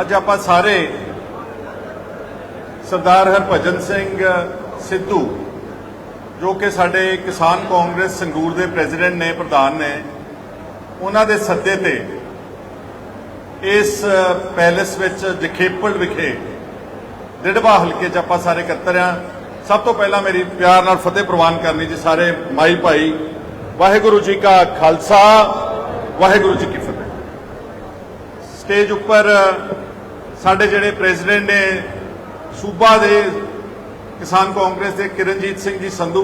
ਅੱਜ ਆਪਾਂ ਸਾਰੇ ਸਰਦਾਰ ਹਰਭਜਨ ਸਿੰਘ ਸਿੱਧੂ, ਜੋ ਕਿ ਸਾਡੇ ਕਿਸਾਨ ਕਾਂਗਰਸ ਸੰਗੂਰ ਦੇ ਪ੍ਰੈਜ਼ੀਡੈਂਟ ਨੇ, ਪ੍ਰਧਾਨ ਨੇ, ਉਹਨਾਂ ਦੇ ਸੱਦੇ ਤੇ ਇਸ ਪੈਲੇਸ ਵਿੱਚ ਜਖੇਪੜ ਵਿਖੇ ਡਿੜਵਾ ਹਲਕੇ 'ਚ ਆਪਾਂ ਸਾਰੇ ਇਕੱਤਰ ਆ ਸਭ ਤੋਂ ਪਹਿਲਾਂ ਮੇਰੀ ਪਿਆਰ ਨਾਲ ਫਤਿਹ ਪ੍ਰਵਾਨ ਕਰਨੀ ਜੀ ਸਾਰੇ ਮਾਈ ਭਾਈ। ਵਾਹਿਗੁਰੂ ਜੀ ਕਾ ਖਾਲਸਾ, ਵਾਹਿਗੁਰੂ ਜੀ ਕੀ ਫਤਿਹ। ਸਟੇਜ ਉੱਪਰ ਸਾਡੇ ਜਿਹੜੇ ਪ੍ਰੈਜ਼ੀਡੈਂਟ ਨੇ ਸੂਬਾ ਦੇ ਕਿਸਾਨ ਕਾਂਗਰਸ ਦੇ ਕਿਰਨਜੀਤ ਸਿੰਘ ਜੀ ਸੰਧੂ,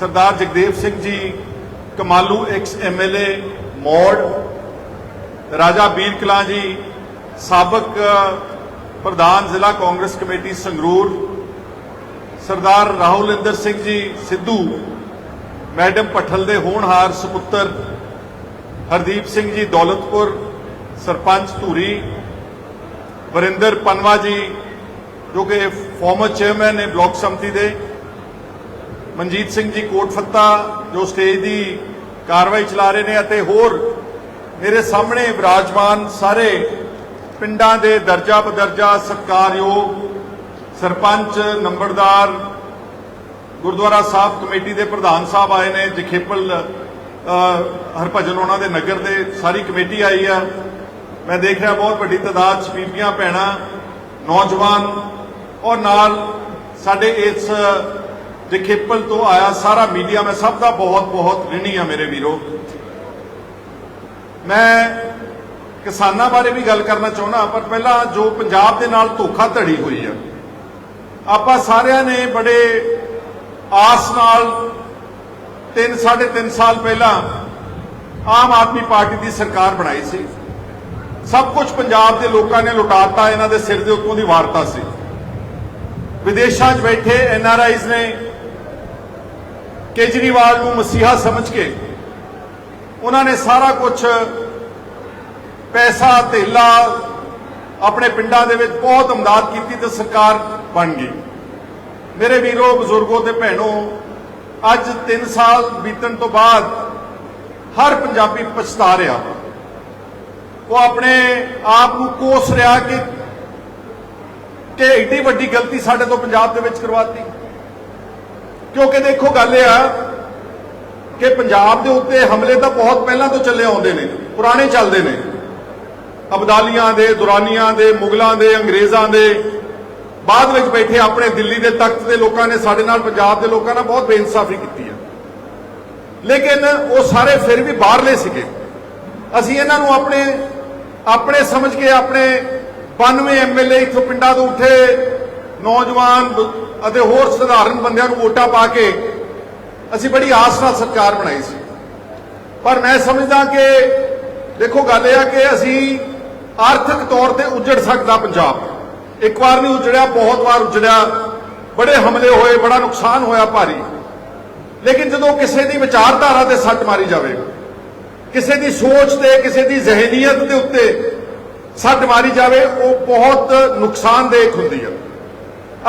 ਸਰਦਾਰ ਜਗਦੇਵ ਸਿੰਘ ਜੀ, ਕਮਾਲੂ ਐਕਸ ਐਮਐਲਏ ਮੋੜ, ਰਾਜਾ ਬੀਰ ਕਲਾਂ ਜੀ, ਸਾਬਕ ਪ੍ਰਧਾਨ ਜ਼ਿਲ੍ਹਾ ਕਾਂਗਰਸ ਕਮੇਟੀ ਸੰਗਰੂਰ, ਸਰਦਾਰ ਰਾਹੁਲ ਇੰਦਰ ਸਿੰਘ ਜੀ ਸਿੱਧੂ, ਮੈਡਮ ਪਠਲ ਦੇ ਹੋਣਹਾਰ ਸੁਪੁੱਤਰ ਹਰਦੀਪ ਸਿੰਘ ਜੀ ਦੌਲਤਪੁਰ, ਸਰਪੰਚ ਧੂਰੀ ਵਰਿੰਦਰ ਪਨਵਾ ਜੀ, ਜੋ ਕਿ ਫਾਰਮਰ ਚੇਅਰਮੈਨ ਨੇ ਬਲਾਕ ਸੰਮਤੀ ਦੇ, ਮਨਜੀਤ ਸਿੰਘ ਜੀ ਕੋਟਫੱਤਾ ਜੋ ਸਟੇਜ ਦੀ ਕਾਰਵਾਈ ਚਲਾ ਰਹੇ ਨੇ ਅਤੇ ਹੋਰ ਮੇਰੇ ਸਾਹਮਣੇ ਵਿਰਾਜਮਾਨ ਸਾਰੇ ਪਿੰਡਾਂ ਦੇ ਦਰਜਾ ਬਦਰਜਾ ਸਤਕਾਰਯੋਗ ਸਰਪੰਚ, ਨੰਬਰਦਾਰ, ਗੁਰਦੁਆਰਾ ਸਾਹਿਬ ਕਮੇਟੀ ਦੇ ਪ੍ਰਧਾਨ ਸਾਹਿਬ ਆਏ ਨੇ, ਜਖੇਪਲ ਹਰਭਜਨ ਉਹਨਾਂ ਦੇ ਨਗਰ ਦੇ, ਸਾਰੀ ਕਮੇਟੀ ਆਈ ਆ। ਮੈਂ ਦੇਖ ਰਿਹਾ ਬਹੁਤ ਵੱਡੀ ਤਾਦਾਦ 'ਚ ਬੀਬੀਆਂ, ਭੈਣਾਂ, ਨੌਜਵਾਨ ਔਰ ਨਾਲ ਸਾਡੇ ਇਸ ਜਖੇਪਲ ਤੋਂ ਆਇਆ ਸਾਰਾ ਮੀਡੀਆ, ਮੈਂ ਸਭ ਦਾ ਬਹੁਤ ਬਹੁਤ ਰਿਣੀ ਆ ਮੇਰੇ ਵੀਰੋ। ਮੈਂ ਕਿਸਾਨਾਂ ਬਾਰੇ ਵੀ ਗੱਲ ਕਰਨਾ ਚਾਹੁੰਦਾ ਪਰ ਪਹਿਲਾਂ ਜੋ ਪੰਜਾਬ ਦੇ ਨਾਲ ਧੋਖਾ ਧੜੀ ਹੋਈ ਆ, ਆਪਾਂ ਸਾਰਿਆਂ ਨੇ ਬੜੇ ਆਸ ਨਾਲ 3 3.5 ਸਾਲ ਪਹਿਲਾਂ ਆਮ ਆਦਮੀ ਪਾਰਟੀ ਦੀ ਸਰਕਾਰ ਬਣਾਈ ਸੀ। ਸਭ ਕੁਝ ਪੰਜਾਬ ਦੇ ਲੋਕਾਂ ਨੇ ਲੁਟਾਤਾ, ਇਹਨਾਂ ਦੇ ਸਿਰ ਦੇ ਉੱਤੋਂ ਦੀ ਵਾਰਤਾ ਸੀ। ਵਿਦੇਸ਼ਾਂ 'ਚ ਬੈਠੇ ਐਨ ਆਰ ਆਈਜ਼ ਨੇ ਕੇਜਰੀਵਾਲ ਨੂੰ ਮਸੀਹਾ ਸਮਝ ਕੇ ਉਹਨਾਂ ਨੇ ਸਾਰਾ ਕੁਝ ਪੈਸਾ, ਧੇਲਾ ਆਪਣੇ ਪਿੰਡਾਂ ਦੇ ਵਿੱਚ ਬਹੁਤ ਅਮਦਾਦ ਕੀਤੀ ਤੇ ਸਰਕਾਰ ਬਣ ਗਈ। ਮੇਰੇ ਵੀਰੋ, ਬਜ਼ੁਰਗੋ ਤੇ ਭੈਣੋ, ਅੱਜ 3 ਸਾਲ ਬੀਤਣ ਤੋਂ ਬਾਅਦ ਹਰ ਪੰਜਾਬੀ ਪਛਤਾ ਰਿਹਾ। ਉਹ ਆਪਣੇ ਆਪ ਨੂੰ ਕੋਸ ਰਿਹਾ ਕਿ ਕਿ ਏਡੀ ਵੱਡੀ ਗਲਤੀ ਸਾਡੇ ਤੋਂ ਪੰਜਾਬ ਦੇ ਵਿੱਚ ਕਰਵਾਤੀ। ਕਿਉਂਕਿ ਦੇਖੋ ਗੱਲ ਇਹ ਆ ਕਿ ਪੰਜਾਬ ਦੇ ਉੱਤੇ ਹਮਲੇ ਤਾਂ ਬਹੁਤ ਪਹਿਲਾਂ ਤੋਂ ਚੱਲੇ ਆਉਂਦੇ ਨੇ, ਪੁਰਾਣੇ ਚੱਲਦੇ ਨੇ। ਅਬਦਾਲੀਆਂ ਦੇ, ਦੁਰਾਨੀਆਂ ਦੇ, ਮੁਗਲਾਂ ਦੇ, ਅੰਗਰੇਜ਼ਾਂ ਦੇ, ਬਾਅਦ ਵਿੱਚ ਬੈਠੇ ਆਪਣੇ ਦਿੱਲੀ ਦੇ ਤਖਤ ਦੇ ਲੋਕਾਂ ਨੇ ਸਾਡੇ ਨਾਲ ਪੰਜਾਬ ਦੇ ਲੋਕਾਂ ਨਾਲ ਬਹੁਤ ਬੇਇਨਸਾਫੀ ਕੀਤੀ ਹੈ ਲੇਕਿਨ ਉਹ ਸਾਰੇ ਫਿਰ ਵੀ ਬਾਹਰਲੇ ਸੀਗੇ। ਅਸੀਂ ਇਹਨਾਂ ਨੂੰ ਆਪਣੇ ਆਪਣੇ ਸਮਝ ਕੇ ਆਪਣੇ 92 ਐਮਐਲਏ ਇਥੋਂ ਪਿੰਡਾਂ ਤੋਂ ਉੱਠੇ ਨੌਜਵਾਨ ਅਤੇ ਹੋਰ ਸਧਾਰਨ ਬੰਦਿਆਂ ਨੂੰ ਵੋਟਾਂ ਪਾ ਕੇ ਅਸੀਂ ਬੜੀ ਆਸ ਨਾਲ ਸਰਕਾਰ ਬਣਾਈ ਸੀ। ਪਰ ਮੈਂ ਸਮਝਦਾ ਕਿ ਦੇਖੋ ਗੱਲ ਇਹ ਆ ਕਿ ਅਸੀਂ ਆਰਥਿਕ ਤੌਰ ਤੇ ਉੱਜੜ ਸਕਦਾ ਪੰਜਾਬ। ਇੱਕ ਵਾਰ ਨਹੀਂ ਉੱਜੜਿਆ, ਬਹੁਤ ਵਾਰ ਉੱਜੜਿਆ। ਬੜੇ ਹਮਲੇ ਹੋਏ, ਬੜਾ ਨੁਕਸਾਨ ਹੋਇਆ ਭਾਰੀ। ਲੇਕਿਨ ਜਦੋਂ ਕਿਸੇ ਦੀ ਵਿਚਾਰਧਾਰਾ ਤੇ ਸੱਟ ਮਾਰੀ ਜਾਵੇ ਕਿਸੇ ਦੀ ਸੋਚ ਤੇ, ਕਿਸੇ ਦੀ ਜ਼ਹਿਨੀਅਤ ਦੇ ਉੱਤੇ ਸੱਟ ਮਾਰੀ ਜਾਵੇ, ਉਹ ਬਹੁਤ ਨੁਕਸਾਨਦੇਹ ਹੁੰਦੀ ਹੈ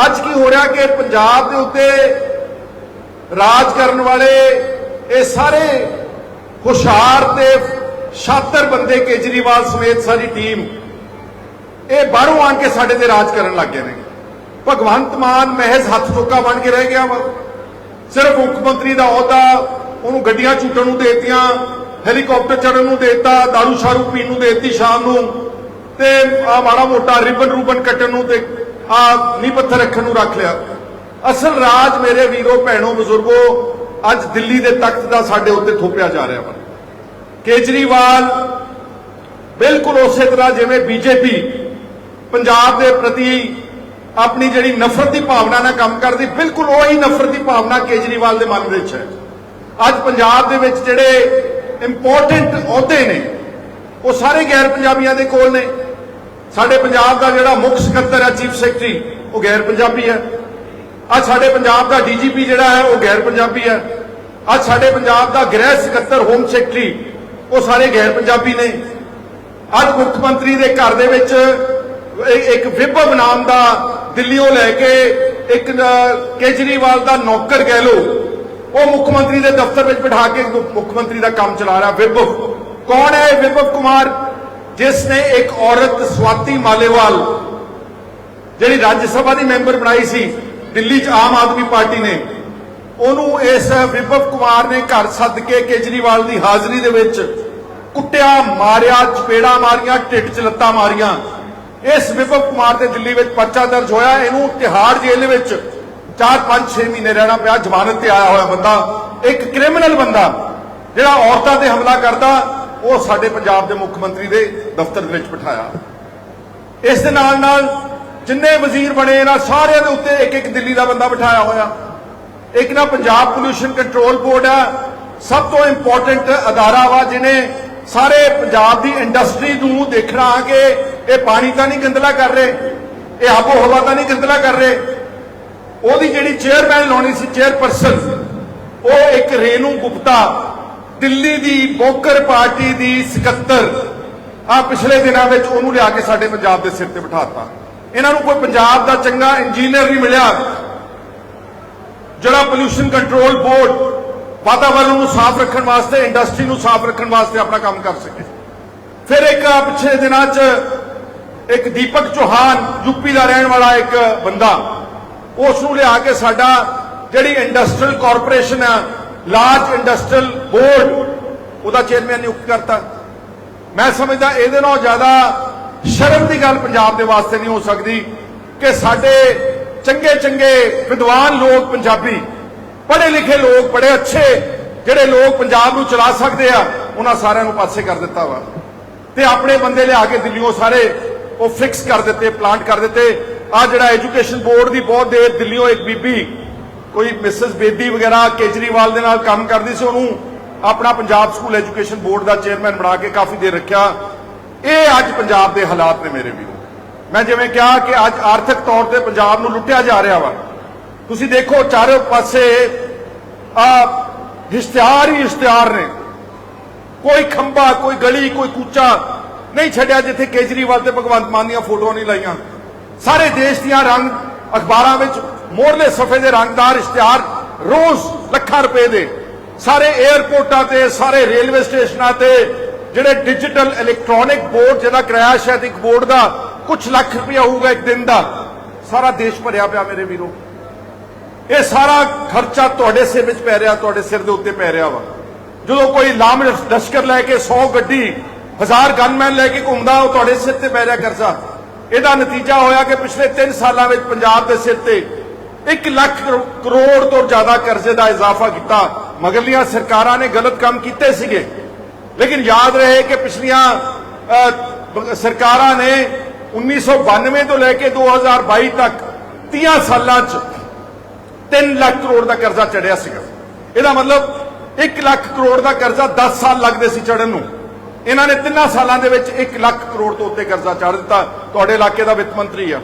ਅੱਜ ਕੀ ਹੋ ਰਿਹਾ ਕਿ ਪੰਜਾਬ ਦੇ ਉੱਤੇ ਰਾਜ ਕਰਨ ਵਾਲੇ ਇਹ ਸਾਰੇ ਹੁਸ਼ਿਆਰ ਤੇ ਸ਼ਾਤਰ ਬੰਦੇ ਕੇਜਰੀਵਾਲ ਸਮੇਤ ਸਾਰੀ ਟੀਮ, ਇਹ ਬਾਹਰੋਂ ਆਣ ਕੇ ਸਾਡੇ ਤੇ ਰਾਜ ਕਰਨ ਲੱਗ ਗਏ ਨੇ। ਭਗਵੰਤ ਮਾਨ ਮਹਿਜ਼ ਹੱਥ ਚੁੱਕਾ ਬਣ ਕੇ ਰਹਿ ਗਿਆ ਵਾ। ਸਿਰਫ ਮੁੱਖ ਮੰਤਰੀ ਦਾ ਅਹੁਦਾ ਉਹਨੂੰ ਗੱਡੀਆਂ ਝੂਟਣ ਨੂੰ ਦੇਤੀਆਂ ਹੈਲੀਕਾਪਟਰ ਚੜਨ ਨੂੰ ਦੇਤਾ, ਦਾਰੂ ਸ਼ਾਰੂ ਪੀਣ ਨੂੰ ਦੇਤੀ ਸ਼ਾਮ ਨੂੰ। ਤੇ ਆ ਮਾੜਾ ਮੋਟਾ ਰਿਬਨ ਰੂਬਨ ਕੱਟਣ ਨੂੰ ਤੇ ਆ ਨੀ ਪੱਥਰ ਰੱਖਣ ਨੂੰ ਰੱਖ ਲਿਆ। ਅਸਲ ਰਾਜ ਮੇਰੇ ਵੀਰੋ, ਭੈਣੋ, ਬਜ਼ੁਰਗੋ, ਅੱਜ ਦਿੱਲੀ ਦੇ ਤਖਤ ਦਾ ਸਾਡੇ ਉੱਤੇ ਥੋਪਿਆ ਜਾ ਰਿਹਾ ਵਾ। ਕੇਜਰੀਵਾਲ ਬਿਲਕੁਲ ਉਸੇ ਤਰ੍ਹਾਂ ਜਿਵੇਂ ਬੀਜੇਪੀ ਪੰਜਾਬ ਦੇ ਪ੍ਰਤੀ ਆਪਣੀ ਜਿਹੜੀ ਨਫ਼ਰਤ ਦੀ ਭਾਵਨਾ ਨਾਲ ਕੰਮ ਕਰਦੀ, ਬਿਲਕੁਲ ਉਹੀ ਨਫ਼ਰਤ ਦੀ ਭਾਵਨਾ ਕੇਜਰੀਵਾਲ ਦੇ ਮਨ ਵਿੱਚ ਹੈ। ਅੱਜ ਪੰਜਾਬ ਦੇ ਵਿੱਚ ਜਿਹੜੇ ਇੰਪੋਰਟੈਂਟ ਅਹੁਦੇ ਨੇ। ਉਹ ਸਾਰੇ ਗੈਰ ਪੰਜਾਬੀਆਂ ਦੇ ਕੋਲ ਨੇ। ਸਾਡੇ ਪੰਜਾਬ ਦਾ ਜਿਹੜਾ ਮੁੱਖ ਸਕੱਤਰ ਹੈ, ਚੀਫ ਸੈਕਟਰੀ, ਉਹ ਗੈਰ ਪੰਜਾਬੀ ਹੈ। ਅੱਜ ਸਾਡੇ ਪੰਜਾਬ ਦਾ ਡੀਜੀਪੀ ਜਿਹੜਾ ਹੈ, ਉਹ ਗੈਰ ਪੰਜਾਬੀ ਹੈ। ਅੱਜ ਸਾਡੇ ਪੰਜਾਬ ਦਾ ਗ੍ਰਹਿ ਸਕੱਤਰ, ਹੋਮ ਸੈਕਟਰੀ, ਉਹ ਸਾਰੇ ਗੈਰ ਪੰਜਾਬੀ ਨੇ। ਅੱਜ ਮੁੱਖ ਮੰਤਰੀ ਦੇ ਘਰ ਦੇ ਵਿੱਚ ਇੱਕ ਵਿਭਵ ਨਾਮ ਦਾ ਦਿੱਲੀੋਂ ਲੈ ਕੇ ਇੱਕ ਕੇਜਰੀਵਾਲ ਦਾ ਨੌਕਰ ਕਹਿ ਲੋ ਉਹ ਮੁੱਖ ਮੰਤਰੀ ਦੇ ਦਫ਼ਤਰ ਵਿੱਚ ਬਿਠਾ ਕੇ ਮੁੱਖ ਮੰਤਰੀ ਦਾ ਕੰਮ ਚਲਾ ਰਿਹਾ ਵਿਭਵ ਕੌਣ ਹੈ ਵਿਭਵ ਕੁਮਾਰ? ਜਿਸ ਨੇ ਇੱਕ ਔਰਤ ਸਵਾਤੀ ਮਾਲੇਵਾਲ, ਜਿਹੜੀ ਰਾਜ ਸਭਾ ਦੀ ਮੈਂਬਰ ਬਣਾਈ ਸੀ, ਦਿੱਲੀ 'ਚ ਆਮ ਆਦਮੀ ਪਾਰਟੀ ਨੇ। ਉਹਨੂੰ ਇਸ ਵਿਭਵ ਕੁਮਾਰ ਨੇ ਘਰ ਸੱਦ ਕੇ ਕੇਜਰੀਵਾਲ ਦੀ ਹਾਜ਼ਰੀ ਦੇ ਵਿੱਚ ਕੁੱਟਿਆ, ਮਾਰਿਆ, ਚਪੇੜਾ ਮਾਰੀਆਂ, ਢਿੱਡ 'ਚ ਲੱਤਾਂ ਮਾਰੀਆਂ। ਇਸ ਵਿਭਵ ਕੁਮਾਰ ਦੇ ਦਿੱਲੀ ਵਿੱਚ ਪਰਚਾ ਦਰਜ ਹੋਇਆ, ਇਹਨੂੰ ਤਿਹਾੜ ਜੇਲ੍ਹ ਵਿੱਚ 4-5-6 ਮਹੀਨੇ ਰਹਿਣਾ ਪਿਆ ਜ਼ਮਾਨਤ ਤੇ ਆਇਆ ਹੋਇਆ ਬੰਦਾ, ਇੱਕ ਕ੍ਰਿਮੀਨਲ ਬੰਦਾ, ਜਿਹੜਾ ਔਰਤਾਂ ਤੇ ਹਮਲਾ ਕਰਦਾ, ਉਹ ਸਾਡੇ ਪੰਜਾਬ ਦੇ ਮੁੱਖ ਮੰਤਰੀ ਦੇ ਦਫ਼ਤਰ ਦੇ ਵਿੱਚ ਬਿਠਾਇਆ। ਇਸ ਦੇ ਨਾਲ ਨਾਲ ਜਿੰਨੇ ਵਜ਼ੀਰ ਬਣੇ ਇਹਨਾਂ ਸਾਰਿਆਂ ਦੇ ਉੱਤੇ ਇੱਕ ਇੱਕ ਦਿੱਲੀ ਦਾ ਬੰਦਾ ਬਿਠਾਇਆ ਹੋਇਆ। ਇੱਕ ਨਾ ਪੰਜਾਬ ਪੋਲੂਸ਼ਨ ਕੰਟਰੋਲ ਬੋਰਡ ਆ, ਸਭ ਤੋਂ ਇੰਪੋਰਟੈਂਟ ਅਦਾਰਾ ਵਾ ਜਿਹਨੇ ਸਾਰੇ ਪੰਜਾਬ ਦੀ ਇੰਡਸਟਰੀ ਨੂੰ ਦੇਖਣਾ ਕਿ ਇਹ ਪਾਣੀ ਤਾਂ ਨਹੀਂ ਗੰਦਲਾ ਕਰ ਰਹੇ, ਇਹ ਆਬੋ ਹਵਾ ਤਾਂ ਨਹੀਂ ਗੰਦਲਾ ਕਰ ਰਹੇ ਉਹਦੀ ਜਿਹੜੀ ਚੇਅਰਮੈਨ ਲਾਉਣੀ ਸੀ ਚੇਅਰਪਰਸਨ ਉਹ ਇੱਕ ਰੇਨੂ ਗੁਪਤਾ, ਦਿੱਲੀ ਦੀ ਬੋਕਰ ਪਾਰਟੀ ਦੀ ਸਕੱਤਰ। ਆ ਪਿਛਲੇ ਦਿਨਾਂ ਵਿੱਚ ਉਹਨੂੰ ਲਿਆ ਕੇ ਸਾਡੇ ਪੰਜਾਬ ਦੇ ਸਿਰ ਤੇ ਬਿਠਾਤਾ। ਇਹਨਾਂ ਨੂੰ ਕੋਈ ਪੰਜਾਬ ਦਾ ਚੰਗਾ ਇੰਜੀਨੀਅਰ ਨਹੀਂ ਮਿਲਿਆ। ਜਿਹੜਾ ਪੋਲੂਸ਼ਨ ਕੰਟਰੋਲ ਬੋਰਡ ਵਾਤਾਵਰਣ ਨੂੰ ਸਾਫ਼ ਰੱਖਣ ਵਾਸਤੇ ਇੰਡਸਟਰੀ ਨੂੰ ਸਾਫ਼ ਰੱਖਣ ਵਾਸਤੇ ਆਪਣਾ ਕੰਮ ਕਰ ਸਕੇ। ਫਿਰ ਇੱਕ ਪਿਛਲੇ ਦਿਨਾਂ 'ਚ ਇੱਕ ਦੀਪਕ ਚੌਹਾਨ ਯੂਪੀ ਦਾ ਰਹਿਣ ਵਾਲਾ ਇੱਕ ਬੰਦਾ ਉਸ ਨੂੰ ਲਿਆ ਕੇ ਸਾਡਾ ਜਿਹੜੀ ਇੰਡਸਟਰੀਅਲ ਕਾਰਪੋਰੇਸ਼ਨ ਹੈ ਲਾਰਜ ਇੰਡਸਟਰੀਅਲ ਬੋਰਡ, ਉਹਦਾ ਚੇਅਰਮੈਨ ਨਿਯੁਕਤ ਕਰਤਾ। ਮੈਂ ਸਮਝਦਾ ਇਹਦੇ ਨਾਲ ਜ਼ਿਆਦਾ ਸ਼ਰਮ ਦੀ ਗੱਲ ਪੰਜਾਬ ਦੇ ਵਾਸਤੇ ਨਹੀਂ ਹੋ ਸਕਦੀ ਕਿ ਸਾਡੇ ਚੰਗੇ ਚੰਗੇ ਵਿਦਵਾਨ ਲੋਕ ਪੰਜਾਬੀ ਪੜ੍ਹੇ ਲਿਖੇ ਲੋਕ, ਬੜੇ ਅੱਛੇ ਜਿਹੜੇ ਲੋਕ ਪੰਜਾਬ ਨੂੰ ਚਲਾ ਸਕਦੇ ਆ, ਉਹਨਾਂ ਸਾਰਿਆਂ ਨੂੰ ਪਾਸੇ ਕਰ ਦਿੱਤਾ ਵਾ। ਤੇ ਆਪਣੇ ਬੰਦੇ ਲਿਆ ਕੇ ਦਿੱਲੀੋਂ ਸਾਰੇ ਉਹ ਫਿਕਸ ਕਰ ਦਿੱਤੇ ਪਲਾਂਟ ਕਰ ਦਿੱਤੇ। ਆ ਜਿਹੜਾ ਐਜੂਕੇਸ਼ਨ ਬੋਰਡ ਦੀ ਬਹੁਤ ਦੇਰ ਦਿੱਲੀੋਂ ਇੱਕ ਬੀਬੀ, ਕੋਈ ਮਿਸਿਸ ਬੇਦੀ ਵਗੈਰਾ ਕੇਜਰੀਵਾਲ ਦੇ ਨਾਲ ਕੰਮ ਕਰਦੀ ਸੀ, ਉਹਨੂੰ ਆਪਣਾ ਪੰਜਾਬ ਸਕੂਲ ਐਜੂਕੇਸ਼ਨ ਬੋਰਡ ਦਾ ਚੇਅਰਮੈਨ ਬਣਾ ਕੇ ਕਾਫੀ ਦੇਰ ਰੱਖਿਆ। ਇਹ ਅੱਜ ਪੰਜਾਬ ਦੇ ਹਾਲਾਤ ਨੇ ਮੇਰੇ ਵੀਰੋ। ਮੈਂ ਜਿਵੇਂ ਕਿਹਾ ਕਿ ਅੱਜ ਆਰਥਿਕ ਤੌਰ ਤੇ ਪੰਜਾਬ ਨੂੰ ਲੁੱਟਿਆ ਜਾ ਰਿਹਾ ਵਾ। ਤੁਸੀਂ ਦੇਖੋ, ਚਾਰੇ ਪਾਸੇ ਆ ਇਸ਼ਤਿਹਾਰ ਹੀ ਇਸ਼ਤਿਹਾਰ ਨੇ। ਕੋਈ ਖੰਭਾ, ਕੋਈ ਗਲੀ, ਕੋਈ ਕੂਚਾ ਨਹੀਂ ਛੱਡਿਆ ਜਿੱਥੇ ਕੇਜਰੀਵਾਲ ਤੇ ਭਗਵੰਤ ਮਾਨ ਦੀਆਂ ਫੋਟੋਆਂ ਨਹੀਂ ਲਾਈਆਂ। ਸਾਰੇ ਦੇਸ਼ ਦੀਆਂ ਰੰਗ ਅਖਬਾਰਾਂ ਵਿੱਚ ਮੋਰਲੇ ਸਫੇ ਦੇ ਰੰਗਦਾਰ ਇਸ਼ਤਿਹਾਰ ਰੋਜ਼ ਲੱਖਾਂ ਰੁਪਏ ਦੇ। ਸਾਰੇ 에ਅਰਪੋਰਟਾਂ ਤੇ, ਸਾਰੇ ਰੇਲਵੇ ਸਟੇਸ਼ਨਾਂ ਤੇ, ਜਿਹੜੇ ਡਿਜੀਟਲ ਇਲੈਕਟ੍ਰੋਨਿਕ ਬੋਰਡ, ਜਿਹਦਾ ਕਿਰਾਇਆ ਸ਼ਾਇਦ ਇੱਕ ਬੋਰਡ ਦਾ ਕੁਝ ਲੱਖ ਰੁਪਇਆ ਹੋਊਗਾ ਇੱਕ ਦਿਨ ਦਾ, ਸਾਰਾ ਦੇਸ਼ ਭਰਿਆ ਪਿਆ ਮੇਰੇ ਵੀਰੋ। ਇਹ ਸਾਰਾ ਖਰਚਾ ਤੁਹਾਡੇ ਸਿਰ ਵਿੱਚ ਪੈ ਰਿਹਾ, ਤੁਹਾਡੇ ਸਿਰ ਦੇ ਉੱਤੇ ਪੈ ਰਿਹਾ ਵਾ। ਜਦੋਂ ਕੋਈ ਲਾਮ ਲਸ਼ਕਰ ਲੈ ਕੇ 100 ਗੱਡੀ, ਹਜ਼ਾਰ ਗਨਮੈਨ ਲੈ ਕੇ ਘੁੰਮਦਾ, ਉਹ ਤੁਹਾਡੇ ਸਿਰ ਤੇ ਪੈ ਰਿਹਾ ਕਰਜ਼ਾ। ਇਹਦਾ ਨਤੀਜਾ ਹੋਇਆ ਕਿ ਪਿਛਲੇ 3 ਸਾਲਾਂ ਵਿੱਚ ਪੰਜਾਬ ਦੇ ਸਿਰ ਤੇ 1 ਲੱਖ ਕਰੋ- ਕਰੋੜ ਤੋਂ ਜ਼ਿਆਦਾ ਕਰਜ਼ੇ ਦਾ ਇਜ਼ਾਫਾ ਕੀਤਾ। ਮਗਰਲੀਆਂ ਸਰਕਾਰਾਂ ਨੇ ਗਲਤ ਕੰਮ ਕੀਤੇ ਸੀਗੇ। ਲੇਕਿਨ ਯਾਦ ਰਹੇ ਕਿ ਪਿਛਲੀਆਂ ਅਹ, ਬ- ਸਰਕਾਰਾਂ ਨੇ 1992 ਤੋਂ ਲੈ ਕੇ 2022 ਤੱਕ 30 ਸਾਲਾਂ 'ਚ 3 ਲੱਖ ਕਰੋੜ ਦਾ ਕਰਜ਼ਾ ਚੜਿਆ ਸੀਗਾ। ਇਹਦਾ ਮਤਲਬ 1 ਲੱਖ ਕਰੋੜ ਦਾ ਕਰਜ਼ਾ 10 ਸਾਲ ਲੱਗਦੇ ਸੀ ਚੜਨ ਨੂੰ। ਇਹਨਾਂ ਨੇ ਤਿੰਨਾਂ ਸਾਲਾਂ ਦੇ ਵਿੱਚ 1 ਲੱਖ ਕਰੋੜ ਤੋਂ ਉੱਤੇ ਕਰਜ਼ਾ ਚੜ ਦਿੱਤਾ। ਤੁਹਾਡੇ ਇਲਾਕੇ ਦਾ ਵਿੱਤ ਮੰਤਰੀ ਆ।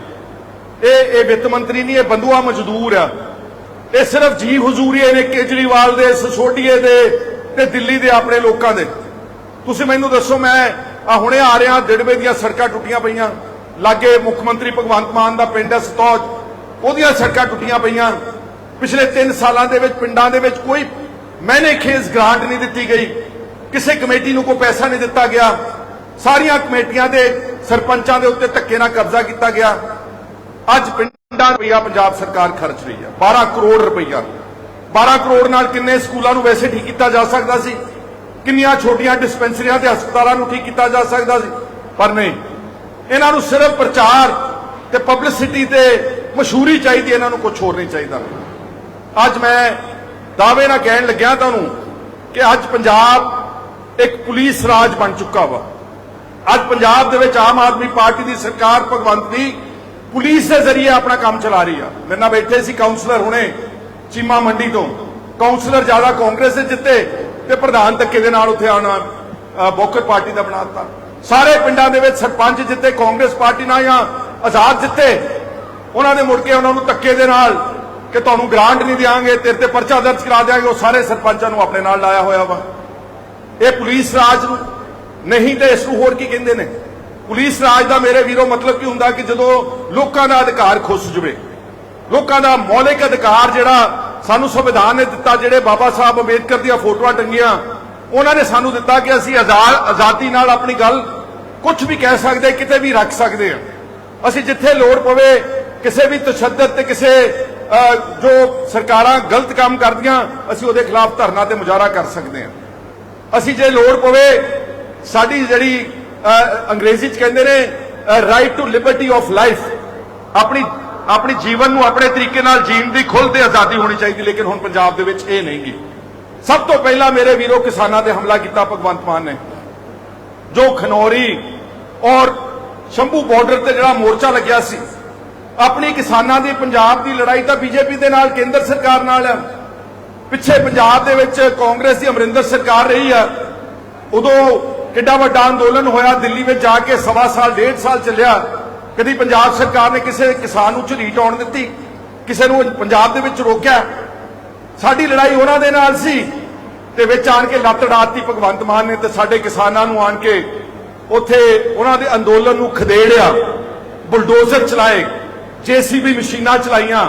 ਇਹ ਇਹ ਵਿੱਤ ਮੰਤਰੀ ਨਹੀਂ, ਇਹ ਬੰਦੂਆ ਮਜ਼ਦੂਰ ਆ। ਇਹ ਸਿਰਫ ਜੀ ਹਜ਼ੂਰੀਏ ਨੇ ਕੇਜਰੀਵਾਲ ਦੇ, ਸਸੋਡੀਏ ਦੇ ਤੇ ਦਿੱਲੀ ਦੇ ਆਪਣੇ ਲੋਕਾਂ ਦੇ। ਤੁਸੀਂ ਮੈਨੂੰ ਦੱਸੋ, ਮੈਂ ਆ ਹੁਣੇ ਆ ਰਿਹਾ ਦਿੜਵੇ ਦੀਆਂ ਸੜਕਾਂ ਟੁੱਟੀਆਂ ਪਈਆਂ। ਲਾਗੇ ਮੁੱਖ ਮੰਤਰੀ ਭਗਵੰਤ ਮਾਨ ਦਾ ਪਿੰਡ ਹੈ ਸਤੌਜ। ਉਹਦੀਆਂ ਸੜਕਾਂ ਟੁੱਟੀਆਂ ਪਈਆਂ। ਪਿਛਲੇ 3 ਸਾਲਾਂ ਦੇ ਵਿੱਚ ਪਿੰਡਾਂ ਦੇ ਵਿੱਚ ਕੋਈ ਮੈਨੇ ਖੇਸ ਗ੍ਰਾਂਟ ਨਹੀਂ ਦਿੱਤੀ ਗਈ। ਕਿਸੇ ਕਮੇਟੀ ਨੂੰ ਕੋਈ ਪੈਸਾ ਨਹੀਂ ਦਿੱਤਾ ਗਿਆ। ਸਾਰੀਆਂ ਕਮੇਟੀਆਂ ਦੇ ਸਰਪੰਚਾਂ ਦੇ ਉੱਤੇ ਧੱਕੇ ਨਾਲ ਕਬਜ਼ਾ ਕੀਤਾ ਗਿਆ। ਅੱਜ ਪਿੰਡਾਂ ਰੁਪਈਆ ਪੰਜਾਬ ਸਰਕਾਰ ਖਰਚ ਰਹੀ ਹੈ 12 ਕਰੋੜ ਰੁਪਈਆ। 12 ਕਰੋੜ ਨਾਲ ਕਿੰਨੇ ਸਕੂਲਾਂ ਨੂੰ ਵੈਸੇ ਠੀਕ ਕੀਤਾ ਜਾ ਸਕਦਾ ਸੀ? ਕਿੰਨੀਆਂ ਛੋਟੀਆਂ ਡਿਸਪੈਂਸਰੀਆਂ ਤੇ ਹਸਪਤਾਲਾਂ ਨੂੰ ਠੀਕ ਕੀਤਾ ਜਾ ਸਕਦਾ ਸੀ? ਪਰ ਨਹੀਂ। ਇਹਨਾਂ ਨੂੰ ਸਿਰਫ ਪ੍ਰਚਾਰ ਤੇ ਪਬਲਿਸਿਟੀ ਤੇ ਮਸ਼ਹੂਰੀ ਚਾਹੀਦੀ, ਇਹਨਾਂ ਨੂੰ ਕੁਝ ਹੋਰ ਨਹੀਂ ਚਾਹੀਦਾ। ਅੱਜ ਮੈਂ ਦਾਅਵੇ ਨਾਲ ਕਹਿਣ ਲੱਗਿਆ ਤੁਹਾਨੂੰ ਕਿ ਅੱਜ ਪੰਜਾਬ ਇੱਕ ਪੁਲਿਸ ਰਾਜ ਬਣ ਚੁੱਕਾ ਵਾ। ਅੱਜ ਪੰਜਾਬ ਦੇ ਵਿੱਚ ਆਮ ਆਦਮੀ ਪਾਰਟੀ ਦੀ ਸਰਕਾਰ ਭਗਵੰਤ ਦੀ ਪੁਲਿਸ ਦੇ ਜ਼ਰੀਏ ਆਪਣਾ ਕੰਮ ਚਲਾ ਰਹੀ ਆ। ਮੇਰੇ ਨਾਲ ਬੈਠੇ ਸੀ ਕਾਉਂਸਲਰ ਹੁਣੇ ਚੀਮਾ ਮੰਡੀ ਤੋਂ। ਕਾਉਂਸਲਰ ਜ਼ਿਆਦਾ ਕਾਂਗਰਸ ਦੇ ਜਿੱਤੇ ਤੇ ਪ੍ਰਧਾਨ ਧੱਕੇ ਦੇ ਨਾਲ ਉੱਥੇ ਆਉਣਾ ਅ, ਬੋਕਰ ਪਾਰਟੀ ਦਾ ਬਣਾ ਦਿੱਤਾ। ਸਾਰੇ ਪਿੰਡਾਂ ਦੇ ਵਿੱਚ ਸਰਪੰਚ ਜਿੱਤੇ ਕਾਂਗਰਸ ਪਾਰਟੀ ਨਾਲ ਜਾਂ ਆਜ਼ਾਦ ਜਿੱਤੇ ਉਹਨਾਂ ਦੇ ਮੁੜ ਕੇ ਉਹਨਾਂ ਨੂੰ ਧੱਕੇ ਦੇ ਨਾਲ ਕਿ ਤੁਹਾਨੂੰ ਗ੍ਰਾਂਟ ਨਹੀਂ ਦਿਆਂਗੇ ਤੇਰੇ ਤੇ ਪਰਚਾ ਦਰਜ ਕਰਾ ਦਿਆਂਗੇ ਉਹ ਸਾਰੇ ਸਰਪੰਚਾਂ ਨੂੰ ਆਪਣੇ ਨਾਲ ਲਾਇਆ ਹੋਇਆ ਵਾ। ਇਹ ਪੁਲਿਸ ਰਾਜ ਨਹੀਂ ਤੇ ਇਸ ਨੂੰ ਹੋਰ ਕੀ ਕਹਿੰਦੇ ਨੇ? ਪੁਲਿਸ ਰਾਜ ਦਾ ਮੇਰੇ ਵੀਰੋ ਮਤਲਬ ਕੀ ਹੁੰਦਾ ਕਿ ਜਦੋਂ ਲੋਕਾਂ ਦਾ ਅਧਿਕਾਰ ਖੁੱਸ ਜਵੇ, ਲੋਕਾਂ ਦਾ ਮੌਲਿਕ ਅਧਿਕਾਰ ਜਿਹੜਾ ਸਾਨੂੰ ਸੰਵਿਧਾਨ ਨੇ ਦਿੱਤਾ, ਜਿਹੜੇ ਬਾਬਾ ਸਾਹਿਬ ਅੰਬੇਦਕਰ ਦੀਆਂ ਫੋਟੋਆਂ ਟੰਗੀਆਂ, ਉਹਨਾਂ ਨੇ ਸਾਨੂੰ ਦਿੱਤਾ ਕਿ ਅਸੀਂ ਆਜ਼ਾਦ, ਆਜ਼ਾਦੀ ਨਾਲ ਆਪਣੀ ਗੱਲ ਕੁਝ ਵੀ ਕਹਿ ਸਕਦੇ, ਕਿਤੇ ਵੀ ਰੱਖ ਸਕਦੇ ਆ ਅਸੀਂ ਜਿੱਥੇ ਲੋੜ ਪਵੇ, ਕਿਸੇ ਵੀ ਤਸ਼ੱਦਦ ਤੇ ਕਿਸੇ ਜੋ ਸਰਕਾਰਾਂ ਗਲਤ ਕੰਮ ਕਰਦੀਆਂ, ਅਸੀਂ ਉਹਦੇ ਖਿਲਾਫ ਧਰਨਾ ਤੇ ਮੁਜ਼ਾਹਰਾ ਕਰ ਸਕਦੇ ਹਾਂ। ਅਸੀਂ ਜੇ ਲੋੜ ਪਵੇ, ਸਾਡੀ ਜਿਹੜੀ ਅੰਗਰੇਜ਼ੀ ਚ ਕਹਿੰਦੇ ਨੇ right to liberty of life ਆਪਣੀ ਆਪਣੀ ਜੀਵਨ ਨੂੰ ਆਪਣੇ ਤਰੀਕੇ ਨਾਲ ਜੀਣ ਦੀ ਖੁੱਲ੍ਹ ਤੇ ਆਜ਼ਾਦੀ ਹੋਣੀ ਚਾਹੀਦੀ, ਲੇਕਿਨ ਹੁਣ ਪੰਜਾਬ ਦੇ ਵਿੱਚ ਇਹ ਨਹੀਂ ਗੀ। ਸਭ ਤੋਂ ਪਹਿਲਾਂ ਮੇਰੇ ਵੀਰੋ ਕਿਸਾਨਾਂ ਤੇ ਹਮਲਾ ਕੀਤਾ ਭਗਵੰਤ ਮਾਨ ਨੇ। ਜੋ ਖਨੌਰੀ ਔਰ ਸ਼ੰਭੂ ਬਾਰਡਰ ਤੇ ਜਿਹੜਾ ਮੋਰਚਾ ਲੱਗਿਆ ਸੀ, ਆਪਣੀ ਕਿਸਾਨਾਂ ਦੀ ਪੰਜਾਬ ਦੀ ਲੜਾਈ ਤਾਂ ਬੀਜੇਪੀ ਦੇ ਨਾਲ, ਕੇਂਦਰ ਸਰਕਾਰ ਨਾਲ ਹੈ ਪਿੱਛੇ ਪੰਜਾਬ ਦੇ ਵਿੱਚ ਕਾਂਗਰਸ ਦੀ ਅਮਰਿੰਦਰ ਸਰਕਾਰ ਰਹੀ ਆ। ਉਦੋਂ ਕਿੱਡਾ ਵੱਡਾ ਅੰਦੋਲਨ ਹੋਇਆ, ਦਿੱਲੀ ਵਿੱਚ ਜਾ ਕੇ ਸਵਾ ਸਾਲ, ਡੇਢ ਸਾਲ ਚੱਲਿਆ। ਕਦੀ ਪੰਜਾਬ ਸਰਕਾਰ ਨੇ ਕਿਸੇ ਕਿਸਾਨ ਨੂੰ ਝਰੀਟ ਆਉਣ ਦਿੱਤੀ, ਕਿਸੇ ਨੂੰ ਪੰਜਾਬ ਦੇ ਵਿੱਚ ਰੋਕਿਆ। ਸਾਡੀ ਲੜਾਈ ਉਹਨਾਂ ਦੇ ਨਾਲ ਸੀ। ਤੇ ਵਿੱਚ ਆਣ ਕੇ ਲੱਤ ਡਾਤੀ ਭਗਵੰਤ ਮਾਨ ਨੇ ਤੇ ਸਾਡੇ ਕਿਸਾਨਾਂ ਨੂੰ ਆਣ ਕੇ ਉੱਥੇ ਉਹਨਾਂ ਦੇ ਅੰਦੋਲਨ ਨੂੰ ਖਦੇੜਿਆ। ਬੁਲਡੋਜ਼ਰ ਚਲਾਏ, ਜੀਸੀਬੀ ਮਸ਼ੀਨਾਂ ਚਲਾਈਆਂ,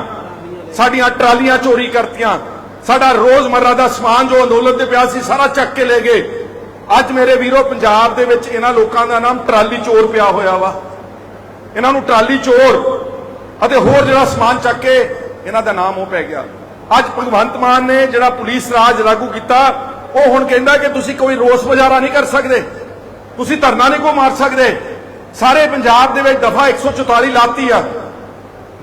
ਸਾਡੀਆਂ ਟਰਾਲੀਆਂ ਚੋਰੀ ਕਰਤੀਆਂ। ਸਾਡਾ ਰੋਜ਼ਮਰਰਾ ਦਾ ਸਮਾਨ ਜੋ ਅੰਦੋਲਨ ਤੇ ਪਿਆ ਸੀ, ਸਾਰਾ ਚੱਕ ਕੇ ਲੈ ਗਏ। ਅੱਜ ਮੇਰੇ ਵੀਰੋ, ਪੰਜਾਬ ਦੇ ਵਿੱਚ ਇਹਨਾਂ ਲੋਕਾਂ ਦਾ ਨਾਮ ਟਰਾਲੀ ਚੋਰ ਪਿਆ ਹੋਇਆ ਵਾ। ਇਹਨਾਂ ਨੂੰ ਟਰਾਲੀ ਚੋਰ ਅਤੇ ਹੋਰ ਜਿਹੜਾ ਸਮਾਨ ਚੱਕ ਕੇ ਇਹਨਾਂ ਦਾ ਨਾਮ ਉਹ ਪੈ ਗਿਆ। ਅੱਜ ਭਗਵੰਤ ਮਾਨ ਨੇ ਜਿਹੜਾ ਪੁਲਿਸ ਰਾਜ ਲਾਗੂ ਕੀਤਾ, ਉਹ ਹੁਣ ਕਹਿੰਦਾ ਕਿ ਤੁਸੀਂ ਕੋਈ ਰੋਸ ਮੁਜ਼ਾਹਰਾ ਨਹੀਂ ਕਰ ਸਕਦੇ। ਤੁਸੀਂ ਧਰਨਾ ਨਹੀਂ ਕੋ ਮਾਰ ਸਕਦੇ। ਸਾਰੇ ਪੰਜਾਬ ਦੇ ਵਿੱਚ ਦਫਾ 144 ਲਾਤੀ ਆ।